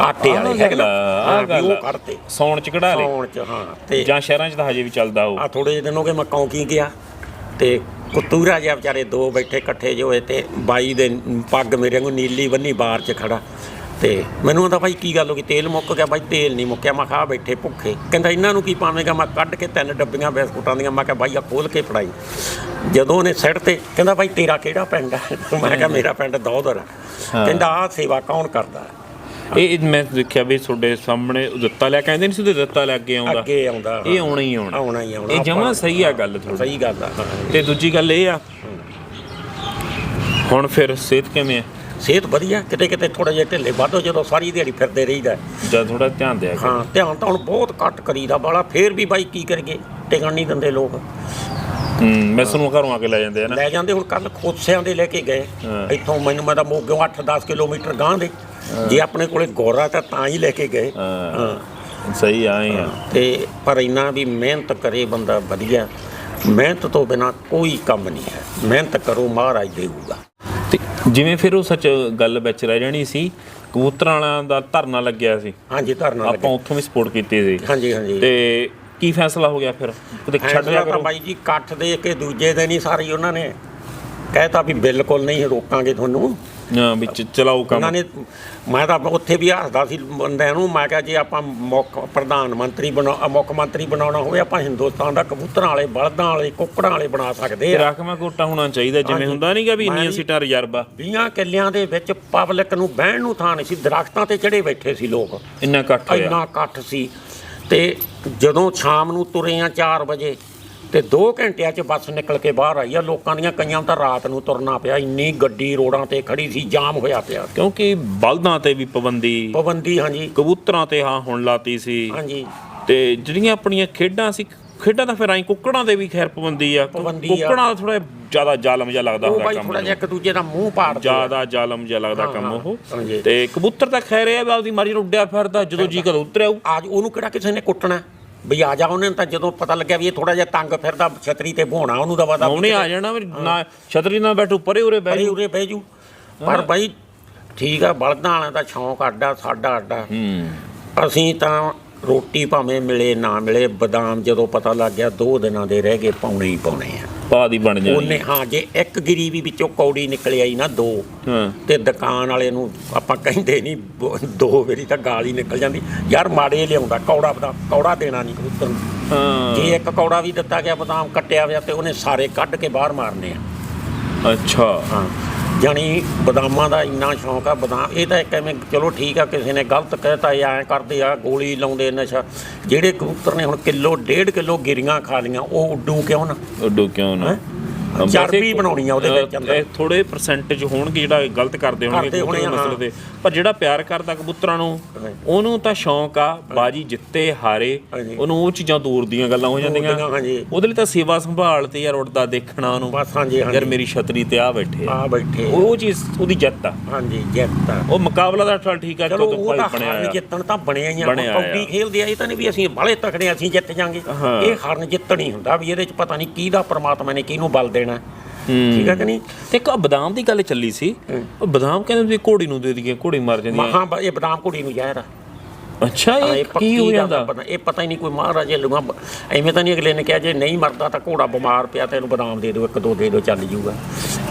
ਆਟੇ ਵਾਲੇ ਹੈਗੇ ਨਾ ਆ, ਆਹ ਗੱਲ ਉਹ ਆ। ਕੱਢਤੇ ਸੌਣ ਚ ਕਢਾ ਲੇ ਸੌਣ ਚ ਹਾਂ ਤੇ ਜਾਂ ਸ਼ਹਿਰਾਂ ਚ ਤਾਂ ਹਜੇ ਵੀ ਚੱਲਦਾ ਉਹ। ਆ ਥੋੜੇ ਜਿਹੇ ਦਿਨ ਹੋ ਗਏ ਮੈਂ ਕੌਂਕੀ ਗਿਆ। ਤੇ ਕੁੱਤੂਰਾ ਜਿਹਾ ਵਿਚਾਰੇ ਦੋ ਬੈਠੇ ਇਕੱਠੇ ਜਿਹੇ ਹੋਏ ਤੇ ਬਾਈ ਦੇ ਪੱਗ ਮੇਰੇ ਵਾਂਗੂ ਨੀਲੀ ਬੰਨੀ ਬਾਹਰ 'ਚ ਖੜਾ। ਤੇ ਮੈਨੂੰ ਕਹਿੰਦਾ ਭਾਈ ਕੀ ਗੱਲ ਹੋ ਗਈ? ਤੇਲ ਮੁੱਕ ਗਿਆ? ਭਾਈ ਤੇਲ ਨਹੀਂ ਮੁੱਕਿਆ। ਮੈਂ ਖਾ ਬੈਠੇ ਭੁੱਖੇ। ਕਹਿੰਦਾ ਇਹਨਾਂ ਨੂੰ ਕੀ ਪਾਵੇਂਗਾ ਮੈਂ ਕੱਢ ਕੇ ਤਿੰਨ ਡੱਬੀਆਂ ਬਿਸਕੁਟਾਂ ਦੀਆਂ। ਮੈਂ ਕਿਹਾ ਭਾਈ ਆ ਖੋਲ ਕੇ ਫੜਾਈ। ਜਦੋਂ ਉਹਨੇ ਸਿਰ ਤੇ ਕਹਿੰਦਾ ਭਾਈ ਤੇਰਾ ਕਿਹੜਾ ਪਿੰਡ ਹੈ ਮੈਂ ਕਿਹਾ ਮੇਰਾ ਪਿੰਡ ਦੌਦਰ ਹੈ। ਕਹਿੰਦਾ ਆਹ ਸੇਵਾ ਕੌਣ ਕਰਦਾ? ਹੈ? ਇਹ ਮੈਂ ਦੇਖਿਆ ਵੀ ਤੁਹਾਡੇ ਸਾਹਮਣੇ ਉਹ ਦਿੱਤਾ ਲੈ ਕਹਿੰਦੇ ਨਹੀਂ ਸੀ ਉਹਦੇ ਦਿੱਤਾ ਲੈ ਅੱਗੇ ਆਉਂਦਾ। ਅੱਗੇ ਆਉਂਦਾ। ਇਹ ਆਉਣਾ ਹੀ ਆਉਣਾ। ਆਉਣਾ ਹੀ ਆਉਣਾ ਇਹ ਜਮਾ ਸਹੀ ਆ ਗੱਲ ਤੁਹਾਡੀ। ਸਹੀ ਗੱਲ ਆ। ਤੇ ਦੂਜੀ ਗੱਲ ਇਹ ਆ ਹੁਣ ਫਿਰ ਸਿਹਤ ਕਿਵੇਂ ਹੈ ਸਿਹਤ ਵਧੀਆ ਕਿਤੇ ਕਿਤੇ ਥੋੜਾ ਜਿਹਾ ਢਿੱਲੇ ਵਾਧੋ ਜਦੋਂ ਸਾਰੀ ਦਿਹਾੜੀ ਫਿਰਦੇ ਰਹੀਦਾ। ਜਦ ਥੋੜਾ ਧਿਆਨ ਦਿਆ ਹਾਂ ਧਿਆਨ ਤਾਂ ਹੁਣ ਬਹੁਤ ਘੱਟ ਕਰੀਦਾ ਬਾਲਾ ਫੇਰ ਵੀ ਬਾਈ ਕੀ ਕਰੀਏ ਟਿਕਣ ਨਹੀਂ ਦਿੰਦੇ ਲੋਕ। ਹੂੰ ਮੈਂ ਨੂੰ ਘਰੋਂ ਆ ਕੇ ਲੈ ਜਾਂਦੇ ਆ ਨਾ। ਲੈ ਜਾਂਦੇ ਹੁਣ ਕੱਲ ਖੋਸਿਆਂ ਦੇ ਲੈ ਕੇ ਗਏ। ਇੱਥੋਂ ਮੈਨੂੰ ਮੈਂ ਤਾਂ ਮੋਗਿਓ 8-10 ਕਿਲੋਮੀਟਰ ਗਾਂ ਦੇ। ਜੇ ਆਪਣੇ ਕੋਲੇ ਗੋਰਾ ਤਾਂ ਤਾਂ ਹੀ ਲੈ ਕੇ ਗਏ। ਹਾਂ। ਸਹੀ ਆਏ ਆ। ਤੇ ਪਰ ਇੰਨਾ ਵੀ ਮਿਹਨਤ ਕਰੇ ਬੰਦਾ ਵਧੀਆ। ਮਿਹਨਤ ਤੋਂ ਬਿਨਾ ਕੋਈ ਕੰਮ ਨਹੀਂ ਹੈ। ਮਿਹਨਤ ਕਰੋ ਮਹਾਰਾਜ ਦੇਊਗਾ। ਤੇ ਜਿਵੇਂ ਫਿਰ ਉਹ ਸੱਚ ਗੱਲ ਵਿੱਚ ਰਹਿ ਜਾਣੀ ਸੀ ਕਬੂਤਰਾਂ ਦਾ ਧਰਨਾ ਲੱਗਿਆ ਸੀ। ਹਾਂਜੀ ਧਰਨਾ ਆਪਾਂ ਉੱਥੋਂ ਵੀ ਸਪੋਰਟ ਕੀਤੀ ਸੀ। ਹਾਂਜੀ ਹਾਂਜੀ। ਤੇ ਕੀ ਫੈਸਲਾ ਹੋ ਗਿਆ ਫਿਰ? ਕਿਤੇ ਛੱਡ ਲਿਆ ਕਰੋ। ਬਾਈ ਜੀ ਇਕੱਠ ਦੇ ਕੇ ਦੂਜੇ ਦਿਨ ਹੀ ਸਾਰੀ ਉਹਨਾਂ ਨੇ। ਕਹਿਤਾ ਵੀ ਬਿਲਕੁਲ ਨਹੀਂ ਰੋਕਾਂਗੇ ਤੁਹਾਨੂੰ। ਹਾਂ ਵੀ ਚ- ਚਲਾਓ ਕੰਮ। ਉਹਨਾਂ ਨੇ ਮੈਂ ਤਾਂ ਉੱਥੇ ਵੀ ਹੱਸਦਾ ਸੀ ਬੰਦਿਆਂ ਨੂੰ ਮੈਂ ਕਿਹਾ ਜੇ ਆਪਾਂ ਮੁੱਖ ਪ੍ਰਧਾਨ ਮੰਤਰੀ ਬਣਾ ਮੁੱਖ ਮੰਤਰੀ ਬਣਾਉਣਾ ਹੋਵੇ ਆਪਾਂ ਹਿੰਦੁਸਤਾਨ ਦਾ ਕਬੂਤਰਾਂ ਵਾਲੇ ਬਲਦਾਂ ਵਾਲੇ ਕੁੱਕੜਾਂ ਵਾਲੇ ਬਣਾ ਸਕਦੇ ਆ। ਰਾਖਵਾਂ ਕੋਟਾ ਹੋਣਾ ਚਾਹੀਦਾ ਜਿਵੇਂ ਹਾਂਜੀ। ਹੁੰਦਾ ਨਹੀਂਗਾ ਵੀ ਇੰਨੀਆਂ ਸੀਟਾਂ ਰਿਜ਼ਰਵ। ਆ ਵੀਹਾਂ ਕਿੱਲਿਆਂ ਦੇ ਵਿੱਚ ਪਬਲਿਕ ਨੂੰ ਬਹਿਣ ਨੂੰ ਥਾਂ ਨਹੀਂ ਸੀ ਦਰਖਤਾਂ ਤੇ ਚੜੇ ਬੈਠੇ ਸੀ ਲੋਕ। ਇੰਨਾ ਹੋਇਆ। ਇੰਨਾ ਇਕੱਠ ਸੀ। ਤੇ ਜਦੋਂ ਸ਼ਾਮ ਨੂੰ ਤੁਰੇ ਆ 4 ਵਜੇ ਤੇ 2 ਘੰਟਿਆਂ 'ਚ ਬੱਸ ਨਿਕਲ ਕੇ ਬਾਹਰ ਆਈ ਆ। ਲੋਕਾਂ ਦੀਆਂ ਕਈਆਂ ਨੂੰ ਤਾਂ ਰਾਤ ਨੂੰ ਤੁਰਨਾ ਪਿਆ। ਇੰਨੀ ਗੱਡੀ ਰੋਡਾਂ ਤੇ ਖੜੀ ਸੀ ਜਾਮ ਹੋਇਆ ਪਿਆ। ਕਿਉਂਕਿ ਬਲਦਾਂ ਤੇ ਵੀ ਪਾਬੰਦੀ ਪਾਬੰਦੀ ਹਾਂਜੀ। ਕਬੂਤਰਾਂ ਤੇ ਹਾਂ ਹੁਣ ਲਾਤੀ ਸੀ। ਹਾਂਜੀ। ਤੇ ਜਿਹੜੀਆਂ ਆਪਣੀਆਂ ਖੇਡਾਂ ਸੀ ਖੇਡਾਂ ਤਾਂ ਫਿਰ ਆਈ ਕੁੱਕੜਾਂ ਦੇ ਵੀ ਖੈਰ ਪਾਬੰਦੀ ਆ। ਪਾਬੰਦੀ ਆ। ਕੁੱਕੜਾਂ ਦਾ ਥੋੜਾ ਜ਼ਿਆਦਾ ਜ਼ਾਲਮ ਜਿਹਾ ਲੱਗਦਾ ਉਹ ਹੁੰਦਾ ਬਾਈ ਕੰਮ ਥੋੜਾ ਜਿਹਾ ਇੱਕ ਦੂਜੇ ਦਾ ਮੂੰਹ ਪਾੜਦੇ ਆ। ਜ਼ਿਆਦਾ ਜ਼ਾਲਮ ਜਿਹਾ ਲੱਗਦਾ ਕੰਮ ਹਾਂ, ਉਹ। ਹਾਂਜੀ। ਤੇ ਕਬੂਤਰ ਤਾਂ ਖੈਰ ਇਹ ਆ ਵੀ ਆਪਦੀ ਮਰਜ਼ੀ ਨਾਲ ਉੱਡਿਆ ਫਿਰਦਾ ਜਦੋਂ ਜੀ ਕਦੋਂ ਉਤਰਿਆ ਉਹ। ਅੱਜ ਉਹਨੂੰ ਕਿਹੜਾ ਕਿਸੇ ਨੇ ਕੁੱਟਣਾ? ਵੀ ਆ ਜਾ ਉਹਨੇ ਤਾਂ ਜਦੋਂ ਪਤਾ ਲੱਗਿਆ ਵੀ ਇਹ ਥੋੜਾ ਜਿਹਾ ਤੰਗ ਫਿਰਦਾ ਛਤਰੀ ਤੇ ਭੋਣਾ ਉਹਨੂੰ ਦਾ ਵਾਦਾ ਉਹਨੇ ਆ ਜਾਣਾ ਵੀ ਨਾ ਛਤਰੀ ਨਾਲ ਬੈਠੂ ਪਰੇ ਉਰੇ ਬਹਿ ਜਾਊ। ਉਰੇ ਬਹਿ ਜੂ। ਪਰ ਬਾਈ ਠੀਕ ਆ ਬਲਦਾਂ ਵਾਲਿਆਂ ਦਾ ਸ਼ੌਂਕ ਅੱਡਾ ਸਾਡਾ ਅੱਡਾ ਹੂੰ। ਅਸੀਂ ਤਾਂ ਰੋਟੀ ਭਾਵੇਂ ਮਿਲੇ ਨਾ ਮਿਲੇ ਬਦਾਮ ਜਦੋਂ ਪਤਾ ਲੱਗ ਗਿਆ ਦੋ ਦਿਨਾਂ ਦੇ ਰਹਿ ਗਏ ਪਾਉਣੇ ਹੀ ਪਾਉਣੇ ਆ। ਬਾਦ ਹੀ ਬਣ ਜਾਣੀ। ਉਹਨੇ ਹਾਂ ਜੇ ਇੱਕ ਗਿਰੀ ਵੀ ਵਿੱਚੋਂ ਕੌੜੀ ਨਿਕਲ ਆਈ ਨਾ ਦੋ। ਹਾਂ। ਤੇ ਦੁਕਾਨ ਵਾਲੇ ਨੂੰ ਆਪਾਂ ਕਹਿੰਦੇ ਨਹੀਂ ਬ- ਦੋ ਵਾਰੀ ਤਾਂ ਗਾਲ ਹੀ ਨਿਕਲ ਜਾਂਦੀ। ਯਾਰ ਮਾੜੇ ਲਿਆਉਂਦਾ ਕੌੜਾ ਬਦਾਮ ਕੌੜਾ ਦੇਣਾ ਨਹੀਂ ਕਬੂਤਰ ਨੂੰ। ਹਾਂ। ਜੇ ਇੱਕ ਕੌੜਾ ਵੀ ਦਿੱਤਾ ਗਿਆ ਬਦਾਮ ਕੱਟਿਆ ਹੋਇਆ ਤੇ ਉਹਨੇ ਸਾਰੇ ਕੱਢ ਕੇ ਬਾਹਰ ਮਾਰਨੇ ਆ। ਅੱਛਾ। ਹਾਂ। ਜਾਣੀ ਬਦਾਮਾਂ ਦਾ ਇੰਨਾ ਸ਼ੌਂਕ ਆ ਬਦਾਮ ਇਹ ਤਾਂ ਇੱਕ ਐਵੇਂ ਚਲੋ ਠੀਕ ਆ ਕਿਸੇ ਨੇ ਗਲਤ ਕਹਿਤਾ ਇਹ ਐਂ ਕਰਦੇ ਆ ਗੋਲੀ ਲਾਉਂਦੇ ਨਸ਼ਾ ਜਿਹੜੇ ਕਬੂਤਰ ਨੇ ਹੁਣ ਕਿਲੋ ਡੇਢ ਕਿਲੋ ਗਿਰੀਆਂ ਖਾ ਲੀਆਂ ਉਹ ਉੱਡੂ ਕਿਉਂ ਨਾ ਉੱਡੋ ਕਿਉਂ ਨਾ ਹੈਂ? ਚਰਬੀ ਬਣਾਉਣੀ ਆ ਉਹਦੇ ਵਿੱਚ ਅੰਦਰ। ਥੋੜੇ ਪਰਸੈਂਟੇਜ ਹੋਣਗੇ ਜਿਹੜਾ ਗਲਤ ਕਰਦੇ ਹੋਣਗੇ। ਮਸਲੇ ਦੇ ਪਰ ਜਿਹੜਾ ਪਿਆਰ ਕਰਦਾ ਕਬੂਤਰਾਂ ਨੂੰ ਉਹਨੂੰ ਤਾਂ ਸ਼ੌਂਕ ਆ ਬਾਜੀ ਜਿੱਤੇ ਹਾਰੇ। ਉਹਨੂੰ ਉਹ ਚੀਜ਼ਾਂ ਦੂਰ ਦੀਆਂ ਗੱਲਾਂ ਹੋ ਜਾਂਦੀਆਂ। ਉਹਦੇ ਲਈ ਤਾਂ ਸੇਵਾ ਸੰਭਾਲ ਤੇ ਯਾਰ ਉੱਡਦਾ ਦੇਖਣਾ ਉਹਨੂੰ ਬਸ ਹਾਂਜੀ ਯਾਰ ਮੇਰੀ ਛਤਰੀ ਤੇ ਆ ਬੈਠੇ ਆ। ਬੈਠੇ ਉਹ ਚੀਜ਼ ਉਹਦੀ ਜਿੱਤ ਆ ਹਾਂਜੀ ਜਿੱਤ ਆ ਉਹ ਮੁਕਾਬਲਾ ਦਾ ਚੱਲ ਠੀਕ ਆ ਚਲੋ ਉਹ ਤਾਂ ਹਾਰਨ ਜਿੱਤਣ ਤਾਂ ਬਣਿਆ ਹੀ ਆ। ਕੌਡੀ ਖੇਲਦੇ ਆ ਇਹ ਤਾਂ ਨਹੀਂ ਵੀ ਅਸੀਂ ਬਾਲੇ ਤਕੜੇ ਅਸੀਂ ਜਿੱਤ ਜਾਾਂਗੇ। ਇਹ ਹਾਰਨ ਜਿੱਤਣ ਹੁੰਦਾ ਵੀ ਇਹਦੇ ਚ ਪਤਾ ਨਹੀਂ ਕਿਹਦਾ ਪ੍ਰਮਾਤਮਾ ਨੇ ਕਿਹਨੂੰ ਬਲ ਦੇਣਾ। ਠੀਕ ਹੈ ਕਿ ਨਹੀਂ? ਤੇ ਇੱਕ ਆਹ ਬਦਾਮ ਦੀ ਗੱਲ ਚੱਲੀ ਸੀ। ਉਹ ਬਦਾਮ ਕਹਿੰਦੇ ਵੀ ਘੋੜੀ ਨੂੰ ਦੇ ਦਈਏ ਘੋੜੀ ਮਰ ਜਾਂਦੀ ਹੈ ਮਹਾਂ ਬ- ਇਹ ਬਦਾਮ ਕੁੜੀ ਨੂੰ ਜ਼ਹਿਰ ਆ। ਅੱਛਾ ਹਾਂ, ਇਹ ਪੱਕੀ ਕੀ ਹੋ ਗੱਲ ਆ, ਜਾਂਦਾ? ਪਤਾ ਇਹ ਪਤਾ ਹੀ ਨਹੀਂ ਕੋਈ ਮਹਾਰਾਜੇ ਲੂਗਾ ਐਵੇਂ ਤਾਂ ਨਹੀਂ ਅਗਲੇ ਨੇ ਕਿਹਾ ਜੇ ਨਹੀਂ ਮਰਦਾ ਤਾਂ ਘੋੜਾ ਬਿਮਾਰ ਪਿਆ ਤੇ ਇਹਨੂੰ ਬਦਾਮ ਦੇ ਦਿਓ ਇੱਕ ਦੋ ਦੇ ਦਿਓ ਚੱਲ ਜੂਗਾ।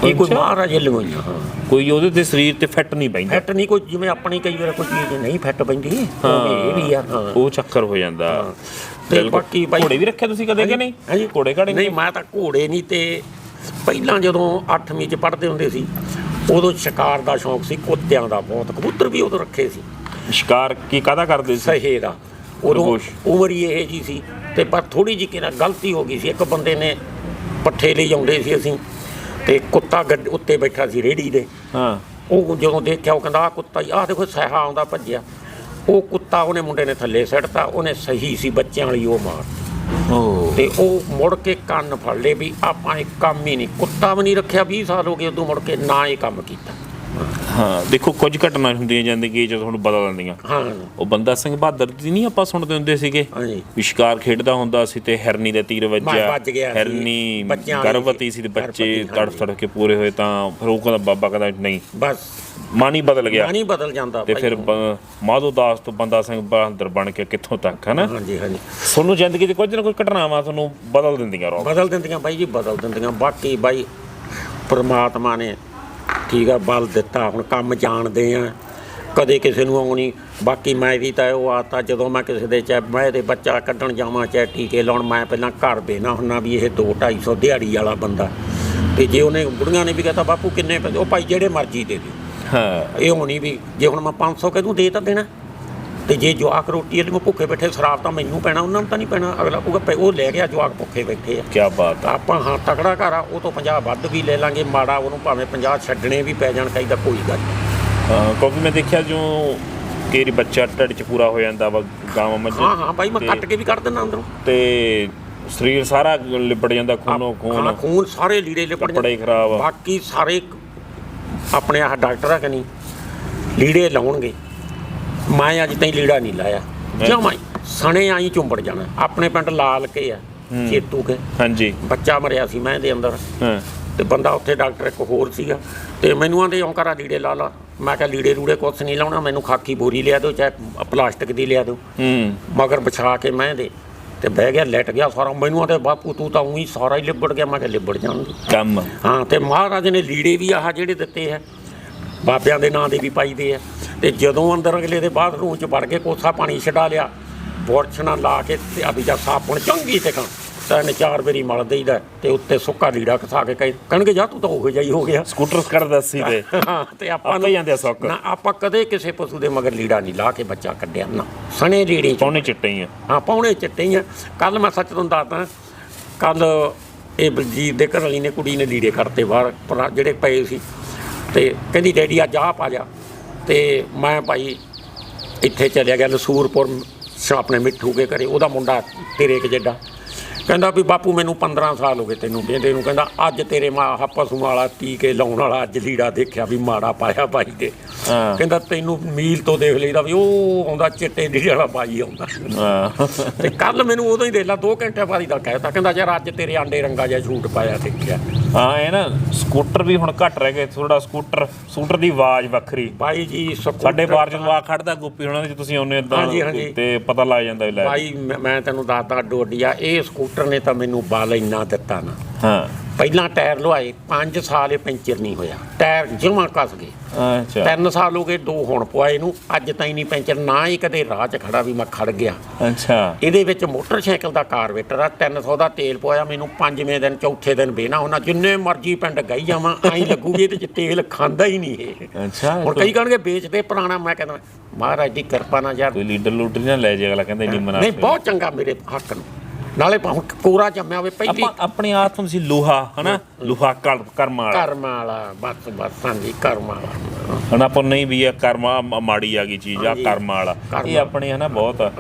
ਇਹ ਕੋਈ। ਮਹਾਰਾਜੇ ਲੂਈਆਂ ਹਾਂ ਕੋਈ ਉਹਦੇ ਤੇ ਸਰੀਰ ਤੇ ਫਿੱਟ ਨਹੀਂ ਪੈਂਦਾ। ਫਿੱਟ ਨਹੀਂ ਕੋਈ ਜਿਵੇਂ ਆਪਣੀ ਕਈ ਵਾਰ ਕੋਈ ਚੀਜ਼ ਨਹੀਂ ਫਿੱਟ ਪੈਂਦੀ ਇਹ ਵੀ ਆ ਹਾਂ। ਉਹ ਚੱਕਰ ਹੋ ਜਾਂਦਾ। ਤੇ। ਬਾਕੀ ਬਾਈ ਘੋੜੇ ਵੀ ਰੱਖਿਆ ਤੁਸੀਂ ਕਦੇ ਕਿ ਨਹੀਂ? ਹਾਂਜੀ। ਘੋੜੇ ਘਾੜੇ ਨਹੀਂ ਮੈਂ ਤਾਂ ਘੋੜੇ ਨਹੀਂ ਤੇ ਪਹਿਲਾਂ ਜਦੋਂ 8ਵੀਂ ਚ ਪੜ੍ਹਦੇ ਹੁੰਦੇ ਸੀ ਉਦੋਂ ਸ਼ਿਕਾਰ ਦਾ ਸ਼ੌਂਕ ਸੀ ਕੁੱਤਿਆਂ ਦਾ ਬਹੁਤ ਕਬੂਤਰ ਵੀ ਉਦੋਂ ਰੱਖੇ ਸੀ। ਸ਼ਿਕਾਰ ਕੀ ਕਾਦਾ ਕਰਦੇ ਸੀ? ਸਹੇ ਦਾ। ਉਦੋਂ। ਉਮਰ ਹੀ ਇਹ ਜੀ ਸੀ ਤੇ ਪਰ ਥੋੜੀ ਜਿਹੀ ਕਿਨਾ ਗਲਤੀ ਹੋ ਗਈ ਸੀ ਇੱਕ ਬੰਦੇ ਨੇ ਪੱਠੇ ਲਈ ਆਉਂਦੇ ਸੀ ਅਸੀਂ ਤੇ ਕੁੱਤਾ ਗੱਡ ਉੱਤੇ ਬੈਠਾ ਸੀ ਰੇੜੀ ਦੇ। ਹਾਂ। ਉਹ ਜਦੋਂ ਦੇਖਿਆ ਉਹ ਕਹਿੰਦਾ ਆ ਕੁੱਤਾ ਹੀ ਆਹ ਦੇਖੋ ਸਹਾ ਆਉਂਦਾ ਭੱਜਿਆ। ਉਹ ਕੁੱਤਾ ਉਹਨੇ ਮੁੰਡੇ ਨੇ ਥੱਲੇ ਸਿੱਟਤਾ ਉਹਨੇ ਸਹੀ ਸੀ ਬੱਚਿਆਂ ਵਾਲੀ ਉਹ ਮਾਰ ਓ। ਤੇ ਉਹ ਮੁੜ ਕੇ ਕੰਨ ਫੜ ਲਏ ਵੀ ਆਪਾਂ ਇਹ ਕੰਮ ਹੀ ਨਹੀਂ ਕੁੱਤਾ ਵੀ ਨਹੀਂ ਰੱਖਿਆ 20 ਸਾਲ ਹੋ ਗਏ ਉਦੋਂ ਮੁੜ ਕੇ ਨਾ ਇਹ ਕੰਮ ਕੀਤਾ। ਹਾਂ ਦੇਖੋ ਕੁਝ ਘਟਨਾ ਹੁੰਦੀਆਂ ਜ਼ਿੰਦਗੀ 'ਚ ਤੁਹਾਨੂੰ ਬਦਲ ਦਿੰਦੀਆਂ ਹਾਂ। ਉਹ ਬੰਦਾ ਸਿੰਘ ਬਹਾਦਰ ਦੀ ਨਹੀਂ ਆਪਾਂ ਸੁਣਦੇ ਹੁੰਦੇ ਸੀਗੇ। ਵੀ ਸ਼ਿਕਾਰ ਖੇਡਦਾ ਹੁੰਦਾ ਸੀ ਤੇ ਹਿਰਨੀ ਦੇ ਤੀਰ ਵੱਜਿਆ। ਹਿਰਨੀ ਗਰਭਵਤੀ ਸੀ ਤੇ ਬੱਚੇ ਗਰਭਵਤੀ, ਤੜਫ ਤੜਫ ਕੇ ਪੂਰੇ ਹੋਏ ਤਾਂ ਫਿਰ ਉਹ ਕਹਿੰਦਾ ਬਾਬਾ ਕਹਿੰਦਾ ਨਹੀਂ। ਬਸ। ਮਨ ਹੀ ਬਦਲ ਗਿਆ। ਪਾਣੀ ਬਦਲ ਜਾਂਦਾ ਤੇ। ਫਿਰ ਬ- ਮਾਧੋ ਦਾਸ ਤੋਂ ਬੰਦਾ ਸਿੰਘ ਬਹਾਦਰ ਬਣ ਕੇ ਕਿੱਥੋਂ ਤੱਕ ਹਨਾ? ਹਾਂਜੀ ਹਾਂਜੀ। ਤੁਹਾਨੂੰ ਜ਼ਿੰਦਗੀ 'ਚ ਕੁਝ ਨਾ ਕੁਝ ਘਟਨਾਵਾਂ ਤੁਹਾਨੂੰ ਬਦਲ ਦਿੰਦੀਆਂ ਰੋ ਬਦਲ ਦਿੰਦੀਆਂ ਬਾਈ ਜੀ ਬਦਲ ਦਿੰਦੀਆਂ। ਬਾਕੀ ਬਾਈ ਪ੍ਰਮਾਤਮਾ ਨੇ ਠੀਕ ਆ ਬਲ ਦਿੱਤਾ। ਹੁਣ ਕੰਮ ਜਾਣਦੇ ਆ। ਕਦੇ ਕਿਸੇ ਨੂੰ ਆਉਣੀ ਬਾਕੀ ਮੈਂ ਵੀ ਤਾਂ ਉਹ ਆਤਾ ਜਦੋਂ ਮੈਂ ਕਿਸੇ ਦੇ ਚਾਹੇ ਮੈਂ ਦੇ ਬੱਚਾ ਕੱਢਣ ਜਾਵਾਂ ਚਾਹੇ ਟੀਕੇ ਲਾਉਣ ਮੈਂ ਪਹਿਲਾਂ ਘਰ ਬੇਨਾ ਹੁੰਨਾ ਵੀ ਇਹ 2 250 ਦਿਹਾੜੀ ਵਾਲਾ ਬੰਦਾ। ਤੇ ਜੇ ਉਹਨੇ ਬੁੜੀਆਂ ਨੇ ਵੀ ਕਹਤਾ ਬਾਪੂ ਕਿੰਨੇ ਪੈਸੇ? ਉਹ ਭਾਈ ਜਿਹੜੇ ਮਰਜ਼ੀ ਦੇ ਦਿਓ। ਹਾਂ ਇਹ ਹੋਣੀ ਵੀ ਜੇ ਹੁਣ ਮੈਂ 500 ਕਹਿ ਦੂੰ ਦੇ ਤਾਂ ਦੇਣਾ। ਤੇ ਜੇ ਜਵਾਕ ਰੋਟੀ ਵਾਲੇ ਨੂੰ ਭੁੱਖੇ ਬੈਠੇ ਸ਼ਰਾਬ ਤਾਂ ਮੈਨੂੰ ਪੈਣਾ ਉਹਨਾਂ ਨੂੰ ਤਾਂ ਨਹੀਂ ਪੈਣਾ। ਅਗਲਾ ਭਈ ਉਹ ਲੈ ਗਿਆ ਜਵਾਕ ਭੁੱਖੇ ਬੈਠੇ ਆ। ਕੀ ਬਾਤ ਆ। ਆਪਾਂ ਹਾਂ ਤਕੜਾ ਘਰ ਆ ਉਹ ਤੋਂ 50 ਵੱਧ ਵੀ ਲੈ ਲਾਂਗੇ ਮਾੜਾ ਉਹਨੂੰ ਭਾਵੇਂ 50 ਛੱਡਣੇ ਵੀ ਪੈ ਜਾਣ ਚਾਹੀਦਾ ਕੋਈ ਗੱਲ ਕਿਉਂਕਿ ਮੈਂ ਦੇਖਿਆ ਜੋ ਕੇਰੀ ਬੱਚਾ ਢਿੱਡ 'ਚ ਪੂਰਾ ਹੋ ਜਾਂਦਾ ਵਾ ਗਾਵਾਂ ਮੱਝ ਹਾਂ ਹਾਂ ਬਾਈ ਮੈਂ ਕੱਟ ਕੇ ਵੀ ਕੱਢ ਦਿੰਦਾ ਅੰਦਰੋਂ। ਤੇ ਸਰੀਰ ਸਾਰਾ ਲਿਬੜ ਜਾਂਦਾ ਖੂਨੋ ਖੂਨ ਖੂਨ ਸਾਰੇ ਲੀੜੇ ਲਿਪੜ ਕੱਪੜੇ ਹੀ ਖਰਾਬ ਆ। ਬਾਕੀ ਸਾਰੇ ਆਪਣੇ ਆਹ ਡਾਕਟਰ ਆ ਕਿ ਨਹੀਂ ਲੀੜੇ ਲਾਉਣਗੇ। ਮੈਂ ਅੱਜ ਤਾਈਂ ਲੀੜਾ ਨਹੀਂ ਲਾਇਆ। ਕਿਉਂ ਮੈਂ ਸਣੇ ਆਈ ਚੁੰਬੜ ਜਾਣਾ। ਆਪਣੇ ਪਿੰਡ ਲਾਲ ਕੇ ਆ ਚੇਤੂ ਕੇ। ਹਾਂਜੀ। ਬੱਚਾ ਮਰਿਆ ਸੀ ਮੈਂ ਦੇ ਅੰਦਰ। ਹਾਂ। ਤੇ ਬੰਦਾ ਉੱਥੇ ਡਾਕਟਰ ਇੱਕ ਹੋਰ ਸੀਗਾ। ਤੇ ਮੈਨੂੰ ਆਂਦੇ ਔਂ ਕਰਾ ਲੀੜੇ ਲਾ ਲਾ। ਮੈਂ ਕਿਹਾ ਲੀੜੇ ਰੂੜੇ ਕੁਛ ਨਹੀਂ ਲਾਉਣਾ ਮੈਨੂੰ ਖਾਕੀ ਬੋਰੀ ਲਿਆ ਦਿਓ ਚਾਹੇ ਪਲਾਸਟਿਕ ਦੀ ਲਿਆ ਦਿਓ। ਹੂੰ। ਮਗਰ ਵਿਛਾ ਕੇ ਮੈਂ ਦੇ ਤੇ ਬਹਿ ਗਿਆ ਲੈਟ ਗਿਆ ਸਾਰਾ ਮੈਨੂੰ ਆਂਦੇ ਬਾਪੂ ਤੂੰ ਤਾਂ ਉਹੀ ਸਾਰਾ ਹੀ ਲਿਬੜ ਗਿਆ। ਮੈਂ ਕਿਹਾ ਲਿਬੜ ਜਾਣਗੇ ਕੰਮ। ਹਾਂ ਤੇ ਮਹਾਰਾਜ ਨੇ ਲੀੜੇ ਵੀ ਆਹ ਜਿਹੜੇ ਦਿੱਤੇ ਆ ਬਾਬਿਆਂ ਦੇ ਨਾਂ ਦੇ ਵੀ ਪਾਈਦੇ ਆ। ਤੇ ਜਦੋਂ ਅੰਦਰ ਅਗਲੇ ਦੇ ਬਾਥਰੂਮ ਚ ਵੜ ਕੇ ਕੋਸਾ ਪਾਣੀ ਛਡਾ ਲਿਆ ਨਾਲ ਲਾ ਕੇ ਤੇ ਆ ਜਾਂ ਸਾਬਣ ਚੰਗੀ ਤੇ ਤਿੰਨ ਚਾਰ ਵਾਰੀ ਮਲ ਦੇਈਦਾ ਤੇ ਉੱਤੇ ਸੁੱਕਾ ਲੀੜਾ ਖਸਾ ਕੇ ਕਹੇ ਕਹਣਗੇ ਜਾ ਤੂੰ ਤਾਂ ਉਹੋ ਜਿਹਾ ਹੀ ਹੋ ਗਿਆ। ਸਕੂਟਰ ਕਰ ਦੱਸੀ ਤੇ। ਹਾਂ ਤੇ ਆਪਾਂ ਆਪੇ ਜਾਂਦੇ ਆ ਸੁੱਕ। ਨਾ ਆਪਾਂ ਕਦੇ ਕਿਸੇ ਪਸ਼ੂ ਦੇ ਮਗਰ ਲੀੜਾ ਨਹੀਂ ਲਾ ਕੇ ਬੱਚਾ ਕੱਢਿਆ ਨਾ। ਸਣੇ ਲੀੜੇ ਚ। ਪੌਣੇ ਚਿੱਟੇ ਹੀ ਆ। ਹਾਂ ਪੌਣੇ ਚਿੱਟੇ ਹੀ ਆ। ਕੱਲ ਮੈਂ ਸੱਚ ਤੁਹਾਨੂੰ ਦੱਸਦਾ ਕੱਲ ਇਹ ਬਲਜੀਤ ਦੇ ਘਰ ਵਾਲੀ ਨੇ ਕੁੜੀ ਨੇ ਲੀੜੇ ਕੱਢਤੇ ਬਾਹਰ ਪਰ ਜਿਹੜੇ ਪਏ ਸੀ। ਤੇ ਕਹਿੰਦੀ ਡੈਡੀ ਅੱਜ ਆਹ ਪਾ ਜਾ ਤੇ ਮੈਂ ਭਾਈ ਇੱਥੇ ਚਲਿਆ ਗਿਆ ਲਸੂਰਪੁਰ ਸ- ਆਪਣੇ ਮਿੱਠੂ ਕੇ ਘਰੇ। ਉਹਦਾ ਮੁੰਡਾ ਤੇਰੇ ਕੇ ਜਿੱਡਾ। ਕਹਿੰਦਾ ਵੀ ਬਾਪੂ ਮੈਨੂੰ 15 ਸਾਲ ਹੋ ਗਏ ਤੈਨੂੰ ਕਹਿੰਦੇ ਨੂੰ ਕਹਿੰਦਾ ਅੱਜ ਤੇਰੇ ਮਾਂ ਆਹ ਪਸ਼ੂ ਵਾਲਾ ਟੀਕੇ ਲਾਉਣ ਵਾਲਾ ਅੱਜ ਲੀੜਾ ਦੇਖਿਆ ਵੀ ਮਾੜਾ ਪਾਇਆ ਭਾਈ ਦੇ ਕਹਿੰਦਾ ਤੈਨੂੰ ਮੀਲ ਤੋਂ ਦੇਖ ਲਈਦਾ ਵੀ ਉਹ ਆਉਂਦਾ ਚਿੱਟੇ ਲੀੜੇ ਵਾਲਾ ਭਾਈ ਆਉਂਦਾ। ਤੇ ਕੱਲ ਮੈਨੂੰ ਉਦੋਂ ਹੀ ਦੇ ਲਾ 2 ਘੰਟੇ ਬਾਅਦ ਹੀ ਦਾ ਕਹਿਤਾ ਕਹਿੰਦਾ ਯਾਰ ਅੱਜ ਤੇਰੇ ਆਂਡੇ ਰੰਗਾ ਜਿਹਾ ਛੂਟ ਪਾਇਆ ਦੇਖਿਆ। ਹਾਂ ਇਹ ਨਾ ਸਕੂਟਰ ਵੀ ਹੁਣ ਘੱਟ ਰਹਿ ਗਏ ਥੋੜਾ ਸਕੂਟਰ ਸਕੂਟਰ ਦੀ ਆਵਾਜ਼ ਵੱਖਰੀ। ਬਾਈ ਜੀ ਸਾਡੇ ਬਾਰ ਜਦੋਂ ਆ ਖੜਦਾ ਗੁੱਪੀ ਉਹਨਾਂ ਦੇ ਤੁਸੀਂ ਆਉਂਦੇ ਹਾਂਜੀ। ਤੇ ਪਤਾ ਲੱਗ ਜਾਂਦਾ ਵੀ ਲੈ। ਬਾਈ ਮੈਂ ਮੈਂ ਤੈਨੂੰ ਦੱਸਦਾ ਡੋਡੀਆ ਇਹ ਸਕੂਟਰ ਨੇ ਤਾਂ ਮੈਨੂੰ ਬਲ ਇੰਨਾ ਦਿੱਤਾ ਨਾ। ਹਾਂ। ਪਹਿਲਾਂ ਟਾਇਰ ਲਵਾਏ 5 ਸਾਲ ਇਹ ਪੈਂਚਰ ਨਹੀਂ ਹੋਇਆ। ਟਾਇਰ ਜਮਾ ਕੱਸ ਗਏ। ਅੱਛਾ। 3 ਸਾਲ ਹੋ ਗਏ ਦੋ ਹੁਣ ਪਵਾਏ ਨੂੰ। ਅੱਜ ਤਾਈਂ ਨਹੀਂ ਪੈਂਚਰ ਨਾ ਹੀ ਕਦੇ ਰਾਹ 'ਚ ਖੜਾ ਵੀ ਮੈਂ ਖੜ ਗਿਆ। ਅੱਛਾ। ਇਹਦੇ ਵਿੱਚ ਮੋਟਰਸਾਈਕਲ ਦਾ ਕਾਰਵੇਟਰ ਆ 300 ਦਾ ਤੇਲ ਪਵਾਇਆ ਮੈਨੂੰ ਪੰਜਵੇਂ ਦਿਨ ਚੌਥੇ ਦਿਨ ਬਹਿਣਾ ਉਹਨਾਂ ਜਿੰਨੇ ਮਰਜ਼ੀ ਪਿੰਡ ਗਈ ਜਾਵਾਂ ਐਂ ਲੱਗੂਗੀ ਇਹਦੇ 'ਚ ਤੇਲ ਖਾਂਦਾ ਹੀ ਨਹੀਂ ਇਹ। ਅੱਛਾ ਹੁਣ ਕਈ ਕਹਿਣਗੇ ਵੇਚਦੇ ਪੁਰਾਣਾ। ਮੈਂ ਕਹਿੰਦਾ ਮਹਾਰਾਜ ਦੀ ਕਿਰਪਾ ਨਾਲ ਯਾਰ ਕੋਈ ਲੀਡਰ ਲੂਡਰ ਨਾ ਲੈ ਜੇ ਅਗਲਾ ਕਹਿੰਦਾ ਨਹੀਂ ਮਨਾ ਨਹੀਂ ਬਹੁਤ ਚੰਗਾ ਮੇਰੇ ਹੱਕ ਨੂੰ। ਨਾਲੇ ਭਾਵੇਂ ਕੋਰਾ ਜੰਮਿਆ ਹੋਵੇ ਪਹਿਲੀ ਆਪਾਂ ਆਪਣੇ ਆਪ ਤੋਂ ਸੀ ਲੋਹਾ ਹਨਾ? ਲੋਹਾ ਕਰ ਕਰਮ ਵਾਲਾ। ਕਰਮ ਵਾਲਾ ਬਸ ਬਸ ਹਾਂਜੀ ਕਰਮ ਵਾਲਾ। ਹਨਾ ਆਪਾਂ ਨਹੀਂ ਵੀ ਇਹ ਕਰਮ ਆ, ਮਾੜੀ ਆ ਗਈ ਚੀਜ਼ ਆ। ਕਰਮ ਵਾਲਾ। ਇਹ ਆਪਣੇ ਹਨਾ ਬਹੁਤ ਆ।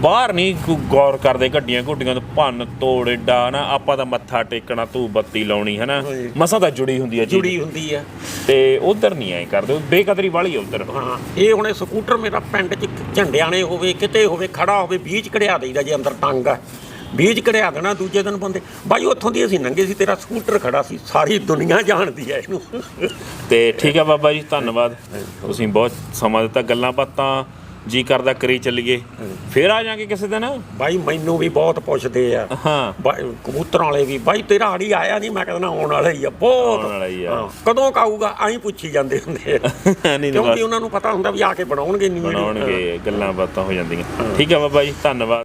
ਬਾਹਰ ਨਹੀਂ ਗੌਰ ਕਰਦੇ ਗੱਡੀਆਂ ਘੁੱਡੀਆਂ ਤੋਂ ਭੰਨ ਤੋੜ ਏਡਾ ਨਾ ਆਪਾਂ ਤਾਂ ਮੱਥਾ ਟੇਕਣਾ ਧੂਪ ਬੱਤੀ ਲਾਉਣੀ ਹਨਾ। ਮਸਾਂ ਤਾਂ ਜੁੜੀ ਹੁੰਦੀ ਚੀਜ਼। ਜੁੜੀ ਹੁੰਦੀ ਆ। ਤੇ ਉਧਰ ਨਹੀਂ ਐ ਕਰਦੇ। ਬੇਕਦਰੀ ਵਾਲੀ ਉਧਰ। ਹਾਂ ਇਹ ਹੁਣ ਸਕੂਟਰ ਮੇਰਾ ਪਿੰਡ 'ਚ ਝੰਡਿਆਣੇ ਹੋਵੇ ਕਿਤੇ ਹੋਵੇ ਖੜਾ ਹੋਵੇ ਬੀਚ ਕਢਿਆ ਦੇਈਦਾ ਜੇ ਅੰਦਰ ਟੰਗ ਆ। ਬੀਜ ਕਢਿਆ ਦੇਣਾ ਦੂਜੇ ਦਿਨ ਬੰਦੇ। ਬਾਈ ਉੱਥੋਂ ਦੀ ਅਸੀਂ ਨੰਗੇ ਸੀ ਤੇਰਾ ਸਕੂਟਰ ਖੜਾ ਸੀ ਸਾਰੀ ਦੁਨੀਆ ਜਾਣਦੀ ਹੈ ਇਹਨੂੰ। ਤੇ ਠੀਕ ਆ ਬਾਬਾ ਜੀ ਧੰਨਵਾਦ। ਤੁਸੀਂ ਬਹੁਤ ਸਮਾਂ ਦਿੱਤਾ ਗੱਲਾਂ ਬਾਤਾਂ ਜੀ ਕਰਦਾ ਕਰੀ ਚੱਲੀਏ। ਫੇਰ ਆ ਜਾਾਂਗੇ ਕਿਸੇ ਦਿਨ। ਬਾਈ ਮੈਨੂੰ ਵੀ ਬਹੁਤ ਪੁੱਛਦੇ ਆ। ਹਾਂ। ਕਬੂਤਰਾਂ ਵਾਲੇ ਵੀ ਬਾਈ ਤੇਰਾ ਆੜੀ ਆਇਆ ਨਹੀਂ ਮੈਂ ਕਹਿੰਦਾ ਆਉਣ ਵਾਲਾ ਹੀ ਆ ਬਹੁਤ। ਆਉਣ ਵਾਲਾ ਹੀ ਆ। ਹਾਂ, ਕਦੋਂ ਕਾਊਗਾ ਆਈ ਪੁੱਛੀ ਜਾਂਦੇ ਹੁੰਦੇ ਆ। ਕਿਉਂਕਿ ਉਹਨਾਂ ਨੂੰ ਪਤਾ ਹੁੰਦਾ ਵੀ ਆ ਕੇ ਬਣਾਉਣਗੇ ਨਹੀਂ। ਬਣਾਉਣਗੇ ਗੱਲਾਂ ਬਾਤਾਂ ਹੋ ਜਾਂਦੀਆਂ। ਠੀਕ ਆ ਬਾਬਾ ਜੀ ਧੰਨਵਾਦ।